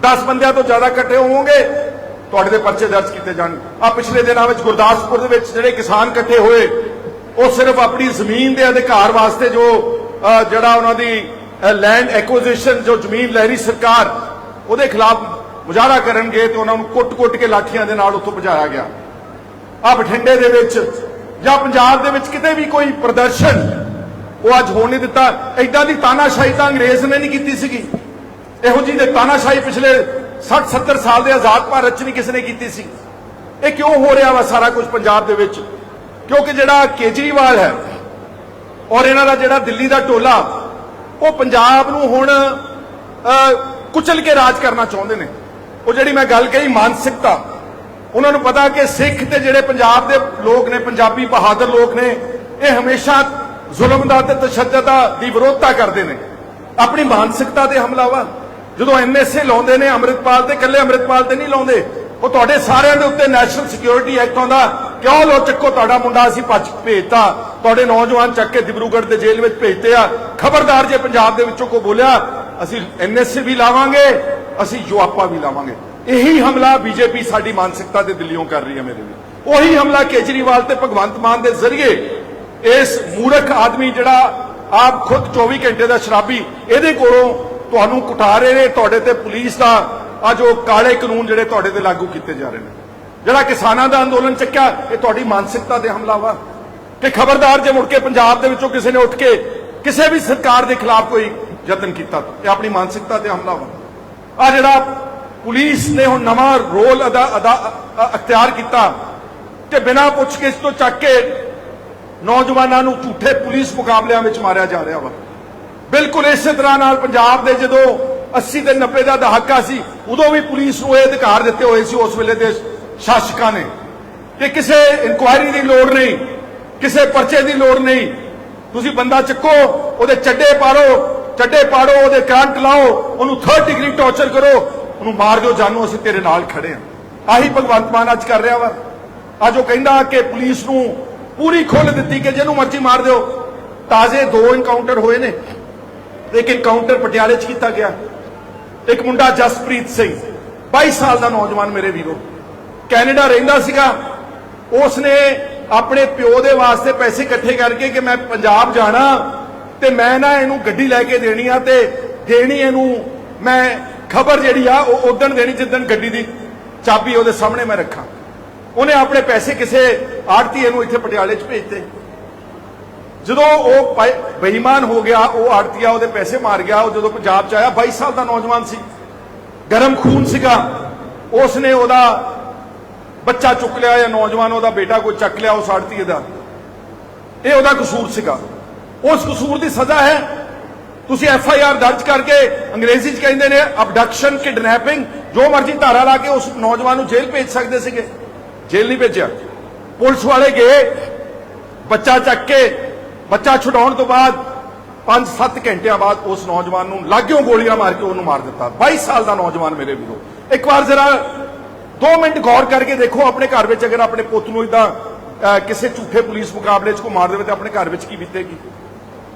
10 ਬੰਦਿਆਂ ਤੋਂ ਜ਼ਿਆਦਾ ਇਕੱਠੇ ਹੋਵੋਗੇ। ਤੁਹਾਡੇ ਦੇ ਪਰਚੇ ਦਰਜ ਕੀਤੇ ਜਾਣ। ਆ ਪਿਛਲੇ ਦਿਨਾਂ ਵਿੱਚ ਗੁਰਦਾਸਪੁਰ ਦੇ ਵਿੱਚ ਜਿਹੜੇ ਕਿਸਾਨ ਇਕੱਠੇ ਹੋਏ, ਉਹ ਸਿਰਫ ਆਪਣੀ ਜ਼ਮੀਨ ਦੇ ਅਧਿਕਾਰ ਵਾਸਤੇ ਜੋ ਜਿਹੜਾ ਉਹਨਾਂ ਦੀ ਲੈਂਡ ਐਕੁਜੀਸ਼ਨ ਜੋ ਜ਼ਮੀਨ ਲੈ ਸਰਕਾਰ, ਉਹਦੇ ਖਿਲਾਫ ਮੁਜ਼ਾਹਰਾ ਕਰਨਗੇ ਤੇ ਉਹਨਾਂ ਨੂੰ ਕੁੱਟ-ਕੁੱਟ ਕੇ ਲਾਠੀਆਂ ਦੇ ਨਾਲ ਉੱਥੋਂ ਭਜਾਇਆ ਗਿਆ। ਆ ਬਠਿੰਡੇ ਦੇ ਵਿੱਚ ਜਾਂ ਪੰਜਾਬ ਦੇ ਵਿੱਚ ਕਿਤੇ ਵੀ ਕੋਈ ਪ੍ਰਦਰਸ਼ਨ, ਉਹ ਅੱਜ ਹੋਣ ਨਹੀਂ ਦਿੱਤਾ। ਐਦਾਂ ਦੀ ਤਾਨਾਸ਼ਾਹੀ ਤਾਂ ਅੰਗਰੇਜ਼ ਨੇ ਨਹੀਂ ਕੀਤੀ ਸੀਗੀ। ਇਹੋ ਜਿਹੀ ਦੇ ਤਾਨਾਸ਼ਾਹੀ ਪਿਛਲੇ 60 70 ਸਾਲ ਦੇ ਆਜ਼ਾਦ ਭਾਰਤ ਚ ਨਹੀਂ ਕਿਸੇ ਨੇ ਕੀਤੀ ਸੀ। ਇਹ ਕਿਉਂ ਹੋ ਰਿਹਾ ਵਾ ਸਾਰਾ ਕੁਝ ਪੰਜਾਬ ਦੇ ਵਿੱਚ? ਕਿਉਂਕਿ ਜਿਹੜਾ ਕੇਜਰੀਵਾਲ ਹੈ ਔਰ ਇਹਨਾਂ ਦਾ ਜਿਹੜਾ ਦਿੱਲੀ ਦਾ ਟੋਲਾ, ਉਹ ਪੰਜਾਬ ਨੂੰ ਹੁਣ ਕੁਚਲ ਕੇ ਰਾਜ ਕਰਨਾ ਚਾਹੁੰਦੇ ਨੇ। ਉਹ ਜਿਹੜੀ ਮੈਂ ਗੱਲ ਕਹੀ, ਮਾਨਸਿਕਤਾ, ਉਹਨਾਂ ਨੂੰ ਪਤਾ ਕਿ ਸਿੱਖ ਤੇ ਜਿਹੜੇ ਪੰਜਾਬ ਦੇ ਲੋਕ ਨੇ, ਪੰਜਾਬੀ ਬਹਾਦਰ ਲੋਕ ਨੇ, ਇਹ ਹਮੇਸ਼ਾ ਜ਼ੁਲਮ ਦਾ ਤੇ ਤਸ਼ੱਦਦ ਦਾ ਦੀ ਵਿਰੋਧਤਾ ਕਰਦੇ ਨੇ। ਆਪਣੀ ਮਾਨਸਿਕਤਾ ਤੇ ਹਮਲਾਵਾ ਜਦੋਂ ਐਨਐਸਏ ਲਾਉਂਦੇ ਨੇ, ਅੰਮ੍ਰਿਤਪਾਲ ਤੇ, ਇਕੱਲੇ ਅੰਮ੍ਰਿਤਪਾਲ ਤੇ ਨਹੀਂ ਲਾਉਂਦੇ, ਉਹ ਤੁਹਾਡੇ ਸਾਰਿਆਂ ਦੇ ਉੱਤੇ ਨੈਸ਼ਨਲ ਸਿਕਿਉਰਿਟੀ ਐਕਟ ਆਉਂਦਾ। ਕਿਉਂ ਲੋ ਚੱਕੋ, ਤੁਹਾਡਾ ਮੁੰਡਾ ਅਸੀਂ ਭੱਜ ਭੇਜਤਾ। ਤੁਹਾਡੇ ਨੌਜਵਾਨ ਚੱਕ ਕੇ ਦਿਬਰੂਗੜ੍ਹ ਦੇ ਜੇਲ੍ਹ ਵਿੱਚ ਭੇਜਤੇ ਆ। ਖਬਰਦਾਰ ਜੇ ਪੰਜਾਬ ਦੇ ਵਿੱਚੋਂ ਕੋ ਬੋਲਿਆ, ਅਸੀਂ ਐਨਐਸਏ ਵੀ ਲਾਵਾਂਗੇ, ਅਸੀਂ ਯੁਆਪਾ ਵੀ ਲਾਵਾਂਗੇ। ਇਹੀ ਹਮਲਾ ਬੀਜੇਪੀ ਸਾਡੀ ਮਾਨਸਿਕਤਾ ਤੇ ਦਿੱਲੀੋਂ ਕਰ ਰਹੀ ਹੈ ਮੇਰੇ ਲਈ। ਉਹੀ ਹਮਲਾ ਕੇਜਰੀਵਾਲ ਤੇ ਭਗਵੰਤ ਮਾਨ ਦੇ ਜ਼ਰੀਏ। ਇਸ ਮੂਰਖ ਆਦਮੀ ਜਿਹੜਾ ਆਪ ਖੁਦ 24 ਘੰਟੇ ਦਾ ਸ਼ਰਾਬੀ, ਇਹਦੇ ਕੋਲੋਂ ਤੁਹਾਨੂੰ ਕੁਟਾ ਰਹੇ ਨੇ ਤੁਹਾਡੇ ਤੇ ਪੁਲਿਸ ਦਾ ਅੱਜ ਉਹ ਕਾਲੇ ਕਾਨੂੰਨ ਜਿਹੜੇ ਤੁਹਾਡੇ ਤੇ ਲਾਗੂ ਕੀਤੇ ਜਾ ਰਹੇ ਨੇ। ਜਿਹੜਾ ਕਿਸਾਨਾਂ ਦਾ ਅੰਦੋਲਨ ਚੱਕਿਆ, ਇਹ ਤੁਹਾਡੀ ਮਾਨਸਿਕਤਾ ਤੇ ਹਮਲਾ ਵਾ ਕਿ ਖਬਰਦਾਰ ਜੇ ਮੁੜ ਕੇ ਪੰਜਾਬ ਦੇ ਵਿੱਚੋਂ ਕਿਸੇ ਨੇ ਉੱਠ ਕੇ ਕਿਸੇ ਵੀ ਸਰਕਾਰ ਦੇ ਖਿਲਾਫ ਕੋਈ ਯਤਨ ਕੀਤਾ, ਇਹ ਆਪਣੀ ਮਾਨਸਿਕਤਾ ਤੇ ਹਮਲਾ ਵਾ ਆ ਜਿਹੜਾ ਪੁਲਿਸ ਨੇ ਹੁਣ ਨਵਾਂ ਰੋਲ ਅਦਾ ਅਦਾ ਅਖਤਿਆਰ ਕੀਤਾ ਕਿ ਬਿਨਾਂ ਪੁੱਛਗਿੱਛ ਤੋਂ ਚੱਕ ਕੇ ਨੌਜਵਾਨਾਂ ਨੂੰ ਝੂਠੇ ਪੁਲਿਸ ਮੁਕਾਬਲਿਆਂ ਵਿੱਚ ਮਾਰਿਆ ਜਾ ਰਿਹਾ ਵਾ। ਬਿਲਕੁਲ ਇਸੇ ਤਰ੍ਹਾਂ ਨਾਲ ਪੰਜਾਬ ਦੇ ਜਦੋਂ 80 ਤੇ 90 ਦਾ ਦਹਾਕਾ ਸੀ, ਉਦੋਂ ਵੀ ਪੁਲਿਸ ਨੂੰ ਇਹ ਅਧਿਕਾਰ ਦਿੱਤੇ ਹੋਏ ਸੀ ਉਸ ਵੇਲੇ ਦੇ ਸ਼ਾਸਕਾਂ ਨੇ ਕਿ ਕਿਸੇ ਇਨਕੁਆਇਰੀ ਦੀ ਲੋੜ ਨਹੀਂ, ਕਿਸੇ ਪਰਚੇ ਦੀ ਲੋੜ ਨਹੀਂ। ਤੁਸੀਂ ਬੰਦਾ ਚੱਕੋ, ਉਹਦੇ ਚੱਡੇ ਪਾੜੋ ਚੱਡੇ ਪਾੜੋ, ਉਹਦੇ ਕਰੰਟ ਲਾਓ, ਉਹਨੂੰ 3rd ਡਿਗਰੀ ਟੌਰਚਰ ਕਰੋ, ਉਹਨੂੰ ਮਾਰ ਦਿਓ, ਜਾਨੂ ਅਸੀਂ ਤੇਰੇ ਨਾਲ ਖੜੇ ਹਾਂ ਆਹੀ ਭਗਵੰਤ ਮਾਨ ਅੱਜ ਕਰ ਰਿਹਾ ਵਾ। ਅੱਜ ਉਹ ਕਹਿੰਦਾ ਕਿ ਪੁਲਿਸ ਨੂੰ ਪੂਰੀ ਖੁੱਲ੍ਹ ਦਿੱਤੀ ਕਿ ਜਿਹਨੂੰ ਮਰਜ਼ੀ ਮਾਰ ਦਿਓ। ਤਾਜ਼ੇ ਦੋ ਇਨਕਾਊਂਟਰ ਹੋਏ ਨੇ। ਇੱਕ ਇਨਕਾਊਂਟਰ ਪਟਿਆਲੇ 'ਚ ਕੀਤਾ ਗਿਆ। ਇੱਕ ਮੁੰਡਾ ਜਸਪ੍ਰੀਤ ਸਿੰਘ 22 ਸਾਲ ਦਾ ਨੌਜਵਾਨ ਮੇਰੇ ਵੀਰੋ। ਕੈਨੇਡਾ ਰਹਿੰਦਾ ਸੀਗਾ। ਉਸਨੇ ਆਪਣੇ ਪਿਓ ਦੇ ਵਾਸਤੇ ਪੈਸੇ ਇਕੱਠੇ ਕਰਕੇ ਕਿ ਮੈਂ ਪੰਜਾਬ ਜਾਣਾ ਤੇ ਮੈਂ ਨਾ ਇਹਨੂੰ ਗੱਡੀ ਲੈ ਕੇ ਦੇਣੀ ਆ ਤੇ ਦੇਣੀ ਇਹਨੂੰ ਮੈਂ ਖਬਰ ਜਿਹੜੀ ਆ ਉਹ ਉਦਣ ਦੇਣੀ ਜਿੱਦਣ ਗੱਡੀ ਦੀ ਚਾਬੀ ਉਹਦੇ ਸਾਹਮਣੇ ਮੈਂ ਰੱਖਾਂ। ਉਹਨੇ ਆਪਣੇ ਪੈਸੇ ਕਿਸੇ ਆੜਤੀਏ ਨੂੰ ਇੱਥੇ ਪਟਿਆਲੇ 'ਚ ਭੇਜਤੇ। ਜਦੋਂ ਉਹ ਬੇਈਮਾਨ ਹੋ ਗਿਆ, ਉਹ ਆੜਤੀਆ ਉਹਦੇ ਪੈਸੇ ਮਾਰ ਗਿਆ, ਉਹ ਜਦੋਂ ਪੰਜਾਬ 'ਚ ਆਇਆ 22 ਸਾਲ ਦਾ ਨੌਜਵਾਨ ਸੀ। ਗਰਮ ਖੂਨ ਸੀਗਾ। ਉਸਨੇ ਉਹਦਾ ਬੱਚਾ ਚੁੱਕ ਲਿਆ ਜਾਂ ਨੌਜਵਾਨ ਉਹਦਾ ਬੇਟਾ ਕੋਈ ਚੱਕ ਲਿਆ ਉਸ ਆੜਤੀਏ ਦਾ। ਇਹ ਉਹਦਾ ਕਸੂਰ ਸੀਗਾ। ਉਸ ਕਸੂਰ ਦੀ ਸਜ਼ਾ ਹੈ। ਤੁਸੀਂ ਐਫ ਆਈ ਆਰ ਦਰਜ ਕਰਕੇ ਅੰਗਰੇਜ਼ੀ 'ਚ ਕਹਿੰਦੇ ਨੇ ਅਬਡਕਸ਼ਨ ਕਿਡਨੈਪਿੰਗ ਜੋ ਮਰਜ਼ੀ ਧਾਰਾ ਲਾ ਕੇ ਉਸ ਨੌਜਵਾਨ ਨੂੰ ਜੇਲ੍ਹ ਭੇਜ ਸਕਦੇ ਸੀਗੇ। ਜੇਲ੍ਹ ਨਹੀਂ ਭੇਜਿਆ। ਪੁਲਿਸ ਵਾਲੇ ਗਏ, ਬੱਚਾ ਚੱਕ ਕੇ ਬੱਚਾ ਛੁਡਾਉਣ ਤੋਂ ਬਾਅਦ 5-7 ਘੰਟਿਆਂ ਬਾਅਦ ਉਸ ਨੌਜਵਾਨ ਨੂੰ ਲਾਗਿਓਂ ਗੋਲੀਆਂ ਮਾਰ ਕੇ ਉਹਨੂੰ ਮਾਰ ਦਿੱਤਾ। 22 ਸਾਲ ਦਾ ਨੌਜਵਾਨ ਮੇਰੇ ਵੀਰੋ। ਇੱਕ ਵਾਰ ਜ਼ਰਾ 2 ਮਿੰਟ ਗੌਰ ਕਰਕੇ ਦੇਖੋ ਆਪਣੇ ਘਰ ਵਿੱਚ ਅਗਰ ਆਪਣੇ ਪੁੱਤ ਨੂੰ ਇਦਾਂ ਕਿਸੇ ਝੂਠੇ ਪੁਲਿਸ ਮੁਕਾਬਲੇ 'ਚ ਕੋ ਮਾਰ ਦੇਵੇ ਤਾਂ ਆਪਣੇ ਘਰ ਵਿੱਚ ਕੀ ਬੀਤੇਗੀ?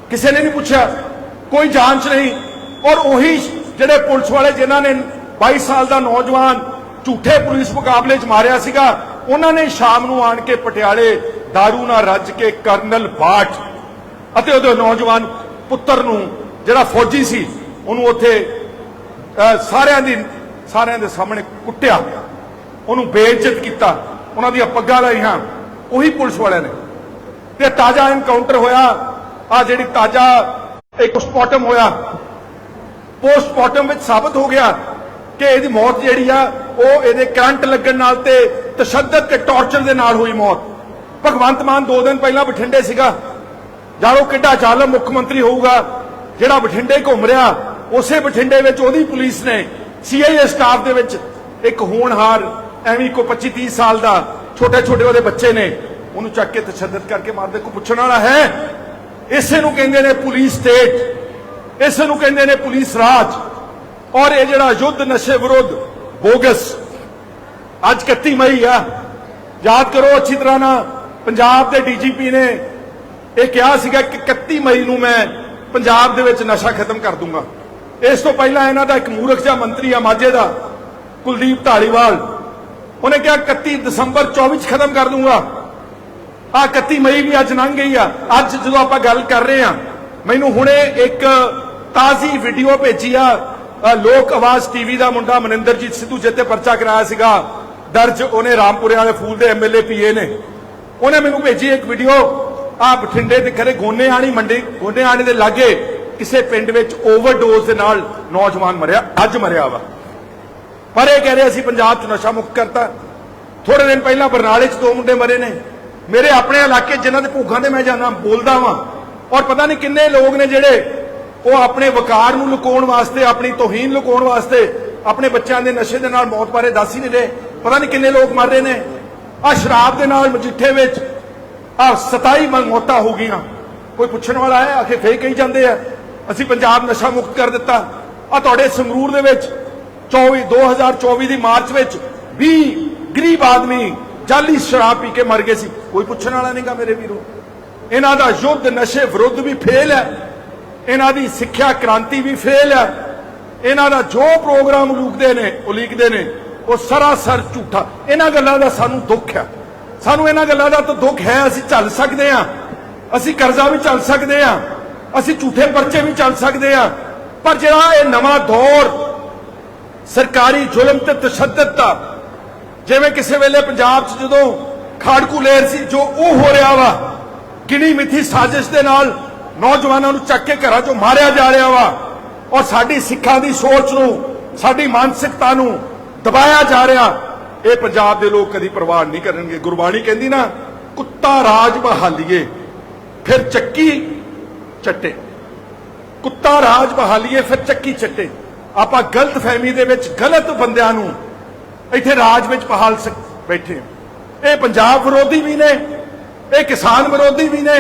ਕਿਸੇ ਨੇ ਨਹੀਂ ਪੁੱਛਿਆ। ਕੋਈ ਜਾਂਚ ਨਹੀਂ। ਔਰ ਉਹੀ ਜਿਹੜੇ ਪੁਲਿਸ ਵਾਲੇ ਜਿਨ੍ਹਾਂ ਨੇ 22 ਸਾਲ ਦਾ ਨੌਜਵਾਨ ਝੂਠੇ ਪੁਲਿਸ ਮੁਕਾਬਲੇ 'ਚ ਮਾਰਿਆ ਸੀਗਾ, ਉਹਨਾਂ ਨੇ ਸ਼ਾਮ ਨੂੰ ਆਣ ਕੇ ਪਟਿਆਲੇ दारू ਨਾਲ ਰੱਜ ਕੇ ਕਰਨਲ ਬਾਠ ਅਤੇ ਉਹਦੇ ਨੌਜਵਾਨ ਪੁੱਤਰ ਨੂੰ ਜਿਹੜਾ ਫੌਜੀ ਸੀ, ਉਹਨੂੰ ਉੱਥੇ ਸਾਰਿਆਂ ਦੀ, ਸਾਰਿਆਂ ਦੇ ਸਾਹਮਣੇ ਕੁੱਟਿਆ ਉਹਨੂੰ ਬੇਇੱਜ਼ਤ ਕੀਤਾ। ਉਹਨਾਂ ਦੀਆਂ ਪੱਗਾਂ ਲਾਈਆਂ। ਉਹੀ ਪੁਲਿਸ ਵਾਲਿਆਂ ਨੇ। ਤੇ ਤਾਜ਼ਾ ਐਨਕਾਊਂਟਰ ਹੋਇਆ। ਆ ਜਿਹੜੀ ਤਾਜ਼ਾ ਇੱਕ ਪੋਸਟਮਾਰਟਮ ਹੋਇਆ। ਪੋਸਟਮਾਰਟਮ ਵਿੱਚ ਸਾਬਤ ਹੋ ਗਿਆ ਕਿ ਇਹਦੀ ਮੌਤ ਜਿਹੜੀ ਆ, ਉਹ ਇਹਦੇ ਕਰੰਟ ਲੱਗਣ ਨਾਲ ਤੇ ਤਸ਼ੱਦਦ ਤੇ ਟਾਰਚਰ ਦੇ ਨਾਲ ਹੋਈ ਮੌਤ। ਭਗਵੰਤ ਮਾਨ ਦੋ ਦਿਨ ਪਹਿਲਾਂ ਬਠਿੰਡੇ ਸੀਗਾ। ਜਾਣੋ ਕਿੱਡਾ ਜ਼ਾਲਮ ਮੁੱਖ ਮੰਤਰੀ ਹੋਊਗਾ, ਜਿਹੜਾ ਬਠਿੰਡੇ ਘੁੰਮ ਰਿਹਾ। ਉਸੇ ਬਠਿੰਡੇ ਵਿੱਚ ਉਹਦੀ ਪੁਲਿਸ ਨੇ ਸੀਆਈਏ ਸਟਾਫ ਦੇ ਵਿੱਚ ਇੱਕ ਹੋਣਹਾਰ, ਐਵੇਂ ਕੋ 25 30 ਸਾਲ ਦਾ ਛੋਟੇ ਛੋਟੇ ਉਹਦੇ ਬੱਚੇ ਨੇ, ਉਹਨੂੰ ਚੱਕ ਕੇ ਤਸ਼ੱਦਦ ਕਰਕੇ ਮਾਰਦੇ ਕੋ ਪੁੱਛਣ ਵਾਲਾ ਹੈ। ਇਸੇ ਨੂੰ ਕਹਿੰਦੇ ਨੇ ਪੁਲਿਸ ਸਟੇਟ, ਇਸੇ ਨੂੰ ਕਹਿੰਦੇ ਨੇ ਪੁਲਿਸ ਰਾਜ। ਔਰ ਇਹ ਜਿਹੜਾ ਯੁੱਧ ਨਸ਼ੇ ਵਿਰੁੱਧ ਬੋਗਸ, ਅੱਜ 31 ਮਈ ਆ। ਯਾਦ ਕਰੋ, ਅੱਛੀ ਤਰ੍ਹਾਂ ਨਾਲ ਪੰਜਾਬ ਦੇ ਡੀਜੀਪੀ ਨੇ ਇਹ ਕਿਹਾ ਸੀਗਾ ਕਿ 31 ਮਈ ਨੂੰ ਮੈਂ ਪੰਜਾਬ ਦੇ ਵਿੱਚ ਨਸ਼ਾ ਖਤਮ ਕਰ ਦੂੰਗਾ। ਇਸ ਤੋਂ ਪਹਿਲਾਂ ਇਹਨਾਂ ਦਾ ਇੱਕ ਮੂਰਖ ਜਿਹਾ ਮੰਤਰੀ ਆ, ਮਾਝੇ ਦਾ, ਕੁਲਦੀਪ ਢਾਲੀਵਾਲ। ਉਹਨੇ ਕਿਹਾ 31 ਦਸੰਬਰ 24 ਚ ਖਤਮ ਕਰ ਦੂੰਗਾ। ਆ 31 ਮਈ ਵੀ ਅੱਜ ਲੰਘ ਗਈ ਆ। ਅੱਜ ਜਦੋਂ ਆਪਾਂ ਗੱਲ ਕਰ ਰਹੇ ਆ, ਮੈਨੂੰ ਹੁਣੇ ਇੱਕ ਤਾਜ਼ੀ ਵੀਡੀਓ ਭੇਜੀ ਆ। ਲੋਕ ਆਵਾਜ਼ ਟੀਵੀ ਦਾ ਮੁੰਡਾ ਮਨਿੰਦਰਜੀਤ ਸਿੱਧੂ ਜਿੱਤੇ ਪਰਚਾ ਕਰਾਇਆ ਸੀਗਾ। ਦਰਜ ਉਹਨੇ ਰਾਮਪੁਰੇ ਵਾਲੇ ਫੂਲ ਦੇ ਐਮਐਲਏ ਪੀਏ ਨੇ। ਉਹਨੇ ਮੈਨੂੰ ਭੇਜੀ ਇੱਕ ਵੀਡੀਓ ਆ ਬਠਿੰਡੇ ਦੇ ਘਰੇ ਗੋਨੇ ਆਣੀ ਮੰਡੀ ਗੋਨੇ ਆਣੀ ਦੇ ਲਾਗੇ ਕਿਸੇ ਪਿੰਡ ਵਿੱਚ ਓਵਰਡੋਜ਼ ਦੇ ਨਾਲ ਨੌਜਵਾਨ ਮਰਿਆ, ਅੱਜ ਮਰਿਆ ਵਾ। ਪਰ ਇਹ ਕਹਿ ਰਹੇ ਅਸੀਂ ਪੰਜਾਬ 'ਚ ਨਸ਼ਾ ਮੁਕਤ ਕਰਤਾ। ਥੋੜੇ ਦਿਨ ਪਹਿਲਾਂ ਬਰਨਾਲੇ 'ਚ ਦੋ ਮੁੰਡੇ ਮਰੇ ਨੇ। ਮੇਰੇ ਆਪਣੇ ਇਲਾਕੇ 'ਚ ਜਿਨ੍ਹਾਂ ਦੇ ਭੂਖਾਂ ਤੇ ਮੈਂ ਜਾਣਾ ਬੋਲਦਾ ਵਾਂ। ਔਰ ਪਤਾ ਨਹੀਂ ਕਿੰਨੇ ਲੋਕ ਨੇ ਜਿਹੜੇ ਉਹ ਆਪਣੇ ਵਕਾਰ ਨੂੰ ਲੁਕਾਉਣ ਵਾਸਤੇ, ਆਪਣੀ ਤੋਹੀਨ ਲੁਕਾਉਣ ਵਾਸਤੇ ਆਪਣੇ ਬੱਚਿਆਂ ਦੇ ਨਸ਼ੇ ਦੇ ਨਾਲ ਮੌਤ ਬਾਰੇ ਦੱਸ ਹੀ ਨਹੀਂ ਰਹੇ। ਪਤਾ ਨਹੀਂ ਕਿੰਨੇ ਲੋਕ ਮਰ ਰਹੇ ਨੇ। ਆ ਸ਼ਰਾਬ ਦੇ ਨਾਲ ਮਜੀਠੇ ਵਿੱਚ ਆ 27 ਮੌਤਾਂ ਹੋ ਗਈਆਂ। ਕੋਈ ਪੁੱਛਣ ਵਾਲਾ ਹੈ? ਆਖੇ ਫੇਕ ਕਹੀ ਜਾਂਦੇ ਆ, ਅਸੀਂ ਪੰਜਾਬ ਨਸ਼ਾ ਮੁਕਤ ਕਰ ਦਿੱਤਾ। ਆ ਤੁਹਾਡੇ ਸੰਗਰੂਰ ਦੇ ਵਿੱਚ 24 2024 ਦੀ ਮਾਰਚ ਵਿੱਚ 20 ਗਰੀਬ ਆਦਮੀ ਜਾਲੀ ਸ਼ਰਾਬ ਪੀ ਕੇ ਮਰ ਗਏ ਸੀ। ਕੋਈ ਪੁੱਛਣ ਵਾਲਾ ਨਹੀਂਗਾ ਮੇਰੇ ਵੀਰੋ। ਇਹਨਾਂ ਦਾ ਯੁੱਧ ਨਸ਼ੇ ਵਿਰੁੱਧ ਵੀ ਫੇਲ ਹੈ। ਇਹਨਾਂ ਦੀ ਸਿੱਖਿਆ ਕ੍ਰਾਂਤੀ ਵੀ ਫੇਲ ਹੈ। ਇਹਨਾਂ ਦਾ ਜੋ ਪ੍ਰੋਗਰਾਮ ਉਲੀਕਦੇ ਨੇ ਉਲੀਕਦੇ ਨੇ, ਉਹ ਸਰਾਸਰ ਝੂਠਾ। ਇਹਨਾਂ ਗੱਲਾਂ ਦਾ ਸਾਨੂੰ ਦੁੱਖ ਹੈ। ਸਾਨੂੰ ਇਹਨਾਂ ਗੱਲਾਂ ਦਾ ਤਾਂ ਦੁੱਖ ਹੈ, ਅਸੀਂ ਝੱਲ ਸਕਦੇ ਹਾਂ। ਅਸੀਂ ਕਰਜ਼ਾ ਵੀ ਝੱਲ ਸਕਦੇ ਹਾਂ। ਅਸੀਂ ਝੂਠੇ ਪਰਚੇ ਵੀ ਚੱਲ ਸਕਦੇ ਹਾਂ। ਪਰ ਜਿਹੜਾ ਇਹ ਨਵਾਂ ਦੌਰ ਸਰਕਾਰੀ ਜ਼ੁਲਮ ਤੇ ਤਸ਼ੱਦਦ ਦਾ, ਜਿਵੇਂ ਕਿਸੇ ਵੇਲੇ ਪੰਜਾਬ 'ਚ ਜਦੋਂ ਖਾੜਕੂ ਲੇਰ ਸੀ, ਜੋ ਉਹ ਹੋ ਰਿਹਾ ਵਾ, ਗਿਣੀ ਮਿੱਥੀ ਸਾਜ਼ਿਸ਼ ਦੇ ਨਾਲ ਨੌਜਵਾਨਾਂ ਨੂੰ ਚੱਕ ਕੇ ਘਰਾਂ 'ਚੋਂ ਮਾਰਿਆ ਜਾ ਰਿਹਾ ਵਾ, ਔਰ ਸਾਡੀ ਸਿੱਖਾਂ ਦੀ ਸੋਚ ਨੂੰ, ਸਾਡੀ ਮਾਨਸਿਕਤਾ ਨੂੰ ਦਬਾਇਆ ਜਾ ਰਿਹਾ ਇਹ ਪੰਜਾਬ ਦੇ ਲੋਕ ਕਦੀ ਪ੍ਰਵਾਹ ਨਹੀਂ ਕਰਨਗੇ। ਗੁਰਬਾਣੀ ਕਹਿੰਦੀ ਨਾ, ਕੁੱਤਾ ਰਾਜ ਬਹਾਲੀਏ, ਫਿਰ ਚੱਕੀ ਚੱਟੇ। ਕੁੱਤਾ ਰਾਜ ਬਹਾਲੀਏ, ਫਿਰ ਚੱਕੀ ਚੱਟੇ। ਆਪਾਂ ਗਲਤ ਫਹਿਮੀ ਦੇ ਵਿੱਚ ਗਲਤ ਬੰਦਿਆਂ ਨੂੰ ਇੱਥੇ ਰਾਜ ਵਿੱਚ ਬਹਾਲ ਸਕ ਬੈਠੇ ਹਾਂ। ਇਹ ਪੰਜਾਬ ਵਿਰੋਧੀ ਵੀ ਨੇ, ਇਹ ਕਿਸਾਨ ਵਿਰੋਧੀ ਵੀ ਨੇ,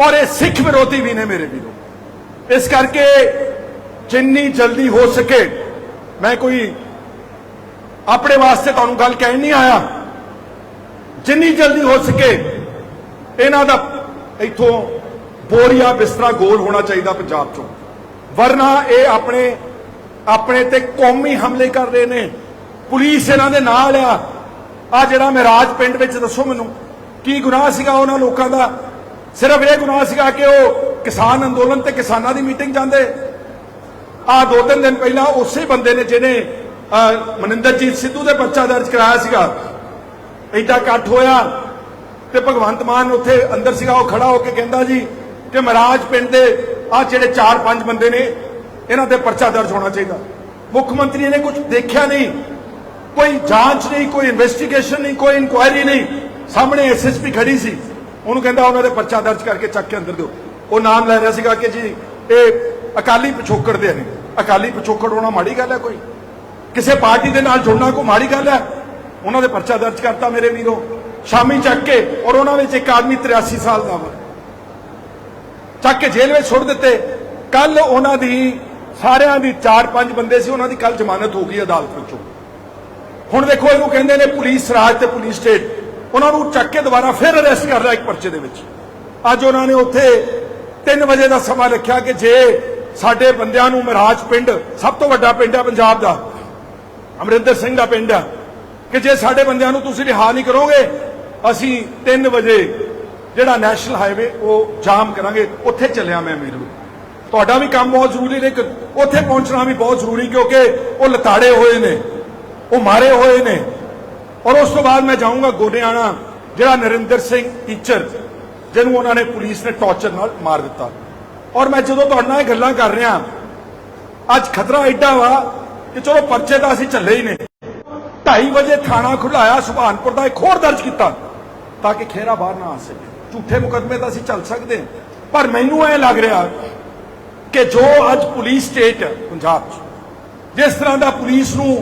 ਔਰ ਇਹ ਸਿੱਖ ਵਿਰੋਧੀ ਵੀ ਨੇ ਮੇਰੇ ਵੀਰੋ। ਇਸ ਕਰਕੇ ਜਿੰਨੀ ਜਲਦੀ ਹੋ ਸਕੇ, ਮੈਂ ਕੋਈ ਆਪਣੇ ਵਾਸਤੇ ਤੁਹਾਨੂੰ ਗੱਲ ਕਹਿਣ ਨਹੀਂ ਆਇਆ। ਜਿੰਨੀ ਜਲਦੀ ਹੋ ਸਕੇ ਇਹਨਾਂ ਦਾ ਇੱਥੋਂ ਬੋਰੀਆ ਬਿਸਤਰਾ ਗੋਲ ਹੋਣਾ ਚਾਹੀਦਾ ਪੰਜਾਬ ਚੋਂ। ਵਰਨਾ ਇਹ ਆਪਣੇ ਆਪਣੇ ਤੇ ਕੌਮੀ ਹਮਲੇ ਕਰ ਰਹੇ ਨੇ। ਪੁਲਿਸ ਇਹਨਾਂ ਦੇ ਨਾਲ ਆ। ਆ ਜਿਹੜਾ ਮਹਾਰਾਜ ਪਿੰਡ ਵਿੱਚ ਦੱਸੋ ਮੈਨੂੰ, ਕੀ ਗੁਨਾਹ ਸੀਗਾ ਉਹਨਾਂ ਲੋਕਾਂ ਦਾ? ਸਿਰਫ ਇਹ ਗੁਨਾਹ ਸੀਗਾ ਕਿ ਉਹ ਕਿਸਾਨ ਅੰਦੋਲਨ ਤੇ ਕਿਸਾਨਾਂ ਦੀ ਮੀਟਿੰਗ ਜਾਂਦੇ। ਆ ਦੋ ਤਿੰਨ ਦਿਨ ਪਹਿਲਾਂ ਉਸੇ ਬੰਦੇ ਨੇ ਜਿਹਨੇ ਮਨਿੰਦਰਜੀਤ ਸਿੱਧੂ ਦੇ ਪਰਚਾ ਦਰਜ ਕਰਾਇਆ ਸੀਗਾ। ਐਡਾ ਇਕੱਠ ਹੋਇਆ ਤੇ ਭਗਵੰਤ ਮਾਨ ਉੱਥੇ ਅੰਦਰ ਸੀਗਾ, ਉਹ ਖੜਾ ਹੋ ਕੇ ਕਹਿੰਦਾ ਜੀ ਕਿ ਮਹਾਰਾਜ ਪਿੰਡ ਦੇ ਆ ਜਿਹੜੇ 4-5 ਬੰਦੇ ਨੇ, ਇਹਨਾਂ ਤੇ ਪਰਚਾ ਦਰਜ ਹੋਣਾ ਚਾਹੀਦਾ। ਮੁੱਖ ਮੰਤਰੀ ਨੇ ਕੁਝ ਦੇਖਿਆ ਨਹੀਂ। ਕੋਈ ਜਾਂਚ ਨਹੀਂ, ਕੋਈ ਇਨਵੈਸਟੀਗੇਸ਼ਨ ਨਹੀਂ, ਕੋਈ ਇਨਕੁਆਇਰੀ ਨਹੀਂ। ਸਾਹਮਣੇ ਐਸਐਸਪੀ ਖੜੀ ਸੀ। ਉਹਨੂੰ ਕਹਿੰਦਾ ਉਹਨਾਂ ਦੇ ਪਰਚਾ ਦਰਜ ਕਰਕੇ ਚੱਕ ਕੇ ਅੰਦਰ ਦਿਓ। ਉਹ ਨਾਮ ਲੈ ਰਿਹਾ ਸੀਗਾ ਕਿ ਜੀ, ਇਹ ਅਕਾਲੀ ਪਿਛੋਕੜ ਦੇ ਨੇ। ਅਕਾਲੀ ਪਿਛੋਕੜ ਹੋਣਾ ਮਾੜੀ ਗੱਲ ਹੈ ਕੋਈ? ਕਿਸੇ ਪਾਰਟੀ ਦੇ ਨਾਲ ਜੁੜਨਾ ਕੋਈ ਮਾੜੀ ਗੱਲ ਹੈ? ਉਹਨਾਂ ਦੇ ਪਰਚਾ ਦਰਜ ਕਰਤਾ ਮੇਰੇ ਵੀਰੋ, ਸ਼ਾਮੀ ਚੱਕ ਕੇ ਔਰ ਉਹਨਾਂ ਵਿੱਚ ਇੱਕ ਆਦਮੀ 83 ਸਾਲ ਦਾ ਵਾ। ਚੱਕ ਕੇ ਜੇਲ੍ਹ ਵਿੱਚ ਸੁੱਟ ਦਿੱਤੇ। ਕੱਲ ਉਹਨਾਂ ਦੀ, ਸਾਰਿਆਂ ਦੀ 4-5 ਬੰਦੇ ਸੀ, ਉਹਨਾਂ ਦੀ ਕੱਲ ਜ਼ਮਾਨਤ ਹੋ ਗਈ ਅਦਾਲਤ ਵਿੱਚੋਂ। ਹੁਣ ਦੇਖੋ, ਇਹਨੂੰ ਕਹਿੰਦੇ ਨੇ ਪੁਲਿਸ, ਰਾਜ ਤੇ ਪੁਲਿਸ ਸਟੇਟ। ਉਹਨਾਂ ਨੂੰ ਚੱਕ ਕੇ ਦੁਬਾਰਾ ਫਿਰ ਅਰੈਸਟ ਕਰ ਲਿਆ ਇੱਕ ਪਰਚੇ ਦੇ ਵਿੱਚ। ਅੱਜ ਉਹਨਾਂ ਨੇ ਉੱਥੇ 3 ਵਜੇ ਦਾ ਸਮਾਂ ਰੱਖਿਆ ਕਿ ਜੇ ਸਾਡੇ ਬੰਦਿਆਂ ਨੂੰ ਮਹਾਰਾਜ ਪਿੰਡ, ਸਭ ਤੋਂ ਵੱਡਾ ਪਿੰਡ ਹੈ ਪੰਜਾਬ ਦਾ ਅਮਰਿੰਦਰ ਸਿੰਘ ਦਾ ਪਿੰਡ ਆ, ਕਿ ਜੇ ਸਾਡੇ ਬੰਦਿਆਂ ਨੂੰ ਤੁਸੀਂ ਰਿਹਾ ਨਹੀਂ ਕਰੋਗੇ, ਅਸੀਂ 3 ਵਜੇ ਜਿਹੜਾ ਨੈਸ਼ਨਲ ਹਾਈਵੇ, ਉਹ ਜਾਮ ਕਰਾਂਗੇ, ਉੱਥੇ ਚੱਲਿਆ ਮੈਂ ਮੇਰੇ। ਤੁਹਾਡਾ ਵੀ ਕੰਮ ਬਹੁਤ ਜ਼ਰੂਰੀ ਨੇ ਕਿ ਉੱਥੇ ਪਹੁੰਚਣਾ ਵੀ ਬਹੁਤ ਜ਼ਰੂਰੀ, ਕਿਉਂਕਿ ਉਹ ਲਤਾੜੇ ਹੋਏ ਨੇ, ਉਹ ਮਾਰੇ ਹੋਏ ਨੇ। ਔਰ ਉਸ ਤੋਂ ਬਾਅਦ ਮੈਂ ਜਾਊਂਗਾ ਗੋਨਿਆਣਾ ਜਿਹੜਾ ਨਰਿੰਦਰ ਸਿੰਘ ਟੀਚਰ, ਜਿਹਨੂੰ ਉਹਨਾਂ ਨੇ ਪੁਲਿਸ ਨੇ ਟੌਰਚਰ ਨਾਲ ਮਾਰ ਦਿੱਤਾ। ਔਰ ਮੈਂ ਜਦੋਂ ਤੁਹਾਡੇ ਨਾਲ ਇਹ ਗੱਲਾਂ ਕਰ ਰਿਹਾ, ਅੱਜ ਖਤਰਾ ਐਡਾ ਵਾ ਕਿ ਚਲੋ ਪਰਚੇ ਤਾਂ ਅਸੀਂ ਚੱਲੇ ਹੀ ਨੇ। 2:30 ਵਜੇ ਥਾਣਾ ਖੁਲਾਇਆ ਸੁਭਾਨਪੁਰ ਦਾ ਇੱਕ ਹੋਰ ਦਰਜ ਕੀਤਾ ਤਾਂ ਕਿ ਖੇਰਾ ਬਾਹਰ ਨਾ ਆ ਸਕੇ। ਝੂਠੇ ਮੁਕਦਮੇ ਤਾਂ ਅਸੀਂ ਚੱਲ ਸਕਦੇ ਹਾਂ। ਪਰ ਮੈਨੂੰ ਐ ਲੱਗ ਰਿਹਾ ਕਿ ਜੋ ਅੱਜ ਪੁਲਿਸ ਸਟੇਟ ਹੈ ਪੰਜਾਬ 'ਚ, ਜਿਸ ਤਰ੍ਹਾਂ ਦਾ ਪੁਲਿਸ ਨੂੰ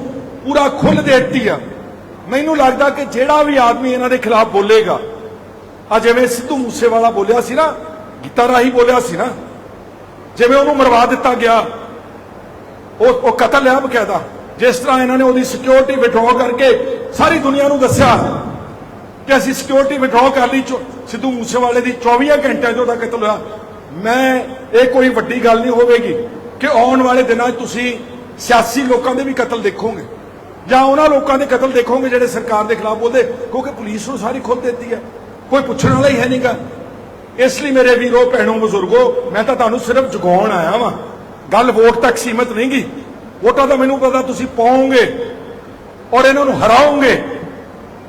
ਪੂਰਾ ਖੁੱਲ ਦੇ ਦਿੱਤੀ ਆ, ਮੈਨੂੰ ਲੱਗਦਾ ਕਿ ਜਿਹੜਾ ਵੀ ਆਦਮੀ ਇਹਨਾਂ ਦੇ ਖਿਲਾਫ ਬੋਲੇਗਾ, ਆ ਜਿਵੇਂ ਸਿੱਧੂ ਮੂਸੇਵਾਲਾ ਬੋਲਿਆ ਸੀ ਨਾ, ਗੀਤਾ ਰਾਹੀਂ ਬੋਲਿਆ ਸੀ ਨਾ, ਜਿਵੇਂ ਉਹਨੂੰ ਮਰਵਾ ਦਿੱਤਾ ਗਿਆ ਉਹ ਉਹ ਕਤਲ ਹੈ ਬਕਾਇਦਾ। ਜਿਸ ਤਰ੍ਹਾਂ ਇਹਨਾਂ ਨੇ ਉਹਦੀ ਸਿਕਿਉਰਿਟੀ ਵਿਡਰਾਅ ਕਰਕੇ ਸਾਰੀ ਦੁਨੀਆ ਨੂੰ ਦੱਸਿਆ ਕਿ ਅਸੀਂ ਸਿਕਿਉਰਿਟੀ ਵਿਡਰਾਅ ਕਰ ਲਈ, ਚੋ- ਸਿੱਧੂ ਮੂਸੇਵਾਲੇ ਦੀ 24 ਘੰਟਿਆਂ 'ਚ ਉਹਦਾ ਕਤਲ ਹੋਇਆ। ਮੈਂ, ਇਹ ਕੋਈ ਵੱਡੀ ਗੱਲ ਨਹੀਂ ਹੋਵੇਗੀ ਕਿ ਆਉਣ ਵਾਲੇ ਦਿਨਾਂ 'ਚ ਤੁਸੀਂ ਸਿਆਸੀ ਲੋਕਾਂ ਦੇ ਵੀ ਕਤਲ ਦੇਖੋਗੇ। ਜਾਂ ਉਹਨਾਂ ਲੋਕਾਂ ਦੇ ਕਤਲ ਦੇਖੋਗੇ ਜਿਹੜੇ ਸਰਕਾਰ ਦੇ ਖਿਲਾਫ ਬੋਲਦੇ, ਕਿਉਂਕਿ ਪੁਲਿਸ ਨੂੰ ਸਾਰੀ ਖੁੱਲ੍ਹ ਦਿੱਤੀ ਹੈ। ਕੋਈ ਪੁੱਛਣ ਵਾਲਾ ਹੀ ਹੈ ਨਹੀਂਗਾ ਇਸ ਲਈ ਮੇਰੇ ਵੀਰੋ, ਭੈਣੋ, ਬਜ਼ੁਰਗੋ, ਮੈਂ ਤਾਂ ਤੁਹਾਨੂੰ ਸਿਰਫ ਜਗਾਉਣ ਆਇਆ ਵਾਂ। ਗੱਲ ਵੋਟ ਤੱਕ ਸੀਮਤ ਨਹੀਂ ਗਈ ਵੋਟਾਂ ਤਾਂ ਮੈਨੂੰ ਪਤਾ ਤੁਸੀਂ ਪਾਓਗੇ ਔਰ ਇਹਨਾਂ ਨੂੰ ਹਰਾਓਗੇ।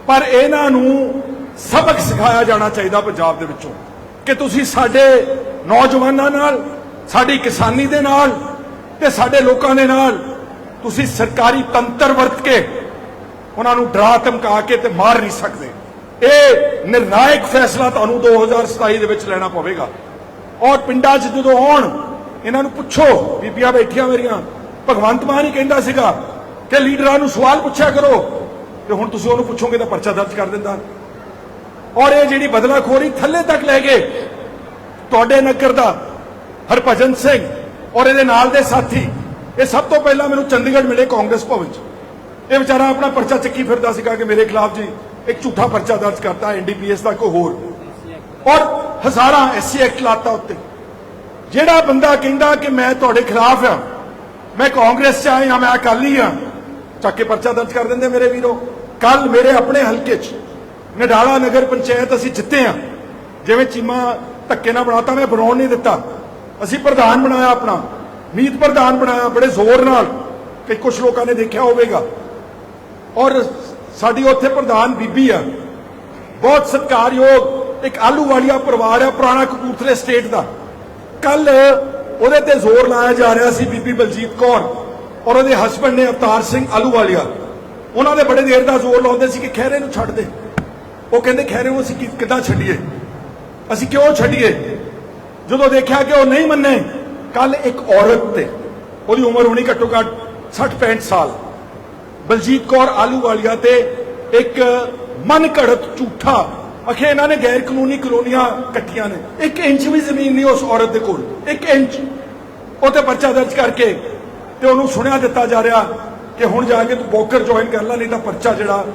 ਪਰ ਇਹਨਾਂ ਨੂੰ ਸਬਕ ਸਿਖਾਇਆ ਜਾਣਾ ਚਾਹੀਦਾ ਪੰਜਾਬ ਦੇ ਵਿੱਚੋਂ ਕਿ ਤੁਸੀਂ ਸਾਡੇ ਨੌਜਵਾਨਾਂ ਨਾਲ, ਸਾਡੀ ਕਿਸਾਨੀ ਦੇ ਨਾਲ ਤੇ ਸਾਡੇ ਲੋਕਾਂ ਦੇ ਨਾਲ ਤੁਸੀਂ ਸਰਕਾਰੀ ਤੰਤਰ ਵਰਤ ਕੇ ਉਹਨਾਂ ਨੂੰ ਡਰਾ ਧਮਕਾ ਕੇ ਤੇ ਮਾਰ ਨਹੀਂ ਸਕਦੇ। ਇਹ ਨਿਰਣਾਇਕ ਫੈਸਲਾ ਤੁਹਾਨੂੰ 2027 ਦੇ ਵਿੱਚ ਲੈਣਾ ਪਵੇਗਾ। ਔਰ ਪਿੰਡਾਂ 'ਚ ਜਦੋਂ ਆਉਣ ਇਹਨਾਂ ਨੂੰ ਪੁੱਛੋ, ਬੀਬੀਆਂ ਬੈਠੀਆਂ ਮੇਰੀਆਂ। ਭਗਵੰਤ ਮਾਨ ਹੀ ਕਹਿੰਦਾ ਸੀਗਾ ਕਿ ਲੀਡਰਾਂ ਨੂੰ ਸਵਾਲ ਪੁੱਛਿਆ ਕਰੋ ਤੇ ਹੁਣ ਤੁਸੀਂ ਉਹਨੂੰ ਪੁੱਛੋਗੇ ਤਾਂ ਪਰਚਾ ਦਰਜ ਕਰ ਦਿੰਦਾ। ਔਰ ਇਹ ਜਿਹੜੀ ਬਦਲਾਖੋਰੀ ਥੱਲੇ ਤੱਕ ਲੈ ਗਏ, ਤੁਹਾਡੇ ਨਗਰ ਦਾ ਹਰਭਜਨ ਸਿੰਘ ਔਰ ਇਹਦੇ ਨਾਲ ਦੇ ਸਾਥੀ, ਇਹ ਸਭ ਤੋਂ ਪਹਿਲਾਂ ਮੈਨੂੰ ਚੰਡੀਗੜ੍ਹ ਮਿਲੇ ਕਾਂਗਰਸ ਭਵਨ 'ਚ। ਇਹ ਵਿਚਾਰਾ ਆਪਣਾ ਪਰਚਾ ਚੱਕੀ ਫਿਰਦਾ ਸੀਗਾ ਕਿ ਮੇਰੇ ਖਿਲਾਫ ਜੀ ਇੱਕ ਝੂਠਾ ਪਰਚਾ ਦਰਜ ਕਰਤਾ ਐਨਡੀਪੀਐਸ ਦਾ ਕੋਈ ਹੋਰ। ਔਰ ਹਜ਼ਾਰਾਂ ਐਸਸੀ ਐਕਟ ਲਾਤਾ ਉੱਤੇ। ਜਿਹੜਾ ਬੰਦਾ ਕਹਿੰਦਾ ਕਿ ਮੈਂ ਤੁਹਾਡੇ ਖਿਲਾਫ ਆ ਮੈਂ ਕਾਂਗਰਸ ਚ ਆਇਆ, ਮੈਂ ਅਕਾਲੀ ਆ ਚੱਕ ਕੇ ਪਰਚਾ ਦਰਜ ਕਰ ਦਿੰਦੇ ਮੇਰੇ ਵੀਰੋ। ਕੱਲ ਮੇਰੇ ਆਪਣੇ ਹਲਕੇ ਚ ਨਡਾਲਾ ਨਗਰ ਪੰਚਾਇਤ ਅਸੀਂ ਜਿੱਤੇ ਆ ਜਿਵੇਂ ਚੀਮਾ ਧੱਕੇ ਨਾਲ ਬਣਾਤਾ, ਮੈਂ ਬਣਾਉਣ ਨਹੀਂ ਦਿੱਤਾ। ਅਸੀਂ ਪ੍ਰਧਾਨ ਬਣਾਇਆ ਆਪਣਾ, ਮੀਤ ਪ੍ਰਧਾਨ ਬਣਾਇਆ, ਬੜੇ ਜ਼ੋਰ ਨਾਲ ਕਿ ਕੁਝ ਲੋਕਾਂ ਨੇ ਦੇਖਿਆ ਹੋਵੇਗਾ। ਔਰ ਸਾਡੀ ਉੱਥੇ ਪ੍ਰਧਾਨ ਬੀਬੀ ਆ। ਬਹੁਤ ਸਤਿਕਾਰਯੋਗ ਇੱਕ ਆਲੂ ਵਾਲੀਆ ਪਰਿਵਾਰ ਆ, ਪੁਰਾਣਾ ਕਪੂਰਥਲੇ ਸਟੇਟ ਦਾ। ਕੱਲ ਉਹਦੇ ਤੇ ਜ਼ੋਰ ਲਾਇਆ ਜਾ ਰਿਹਾ ਸੀ ਬੀਬੀ ਬਲਜੀਤ ਕੌਰ ਔਰ ਉਹਦੇ ਹਸਬੰਡ ਨੇ ਅਵਤਾਰ ਸਿੰਘ ਆਲੂਵਾਲੀਆ ਉਹਨਾਂ ਦੇ ਬੜੇ ਦੇਰ ਦਾ ਜ਼ੋਰ ਲਾਉਂਦੇ ਸੀ ਕਿ ਖਹਿਰੇ ਨੂੰ ਛੱਡ ਦੇ। ਉਹ ਕਹਿੰਦੇ, ਖਹਿਰੇ ਨੂੰ ਅਸੀਂ ਕਿੱਦਾਂ ਛੱਡੀਏ? ਅਸੀਂ ਕਿਉਂ ਛੱਡੀਏ? ਜਦੋਂ ਦੇਖਿਆ ਕਿ ਉਹ ਨਹੀਂ ਮੰਨੇ ਕੱਲ ਇੱਕ ਔਰਤ ਤੇ, ਉਹਦੀ ਉਮਰ ਹੋਣੀ ਘੱਟੋ ਘੱਟ 60 65 ਸਾਲ, ਬਲਜੀਤ ਕੌਰ ਆਲੂ ਵਾਲੀਆ ਤੇ ਇੱਕ ਮਨ ਘੜਤ ਝੂਠਾ ਅਖੇ ਇਹਨਾਂ ਨੇ ਗੈਰ ਕਾਨੂੰਨੀ ਕਲੋਨੀਆਂ ਕੱਟੀਆਂ ਨੇ। ਇੱਕ ਇੰਚ ਵੀ ਜ਼ਮੀਨ ਨਹੀਂ ਉਸ ਔਰਤ ਦੇ ਕੋਲ। ਇੱਕ ਇੰਚ। ਉਹ ਤੇ ਪਰਚਾ ਦਰਜ ਕਰਕੇ ਤੇ ਉਹਨੂੰ ਸੁਣਿਆ ਦਿੱਤਾ ਜਾ ਰਿਹਾ ਕਿ ਹੁਣ ਜਾ ਕੇ ਤੂੰ ਬੋਕਰ ਜੁਆਇਨ ਕਰ ਲੈ, ਨਹੀਂ ਤਾਂ ਪਰਚਾ ਜਿਹੜਾ,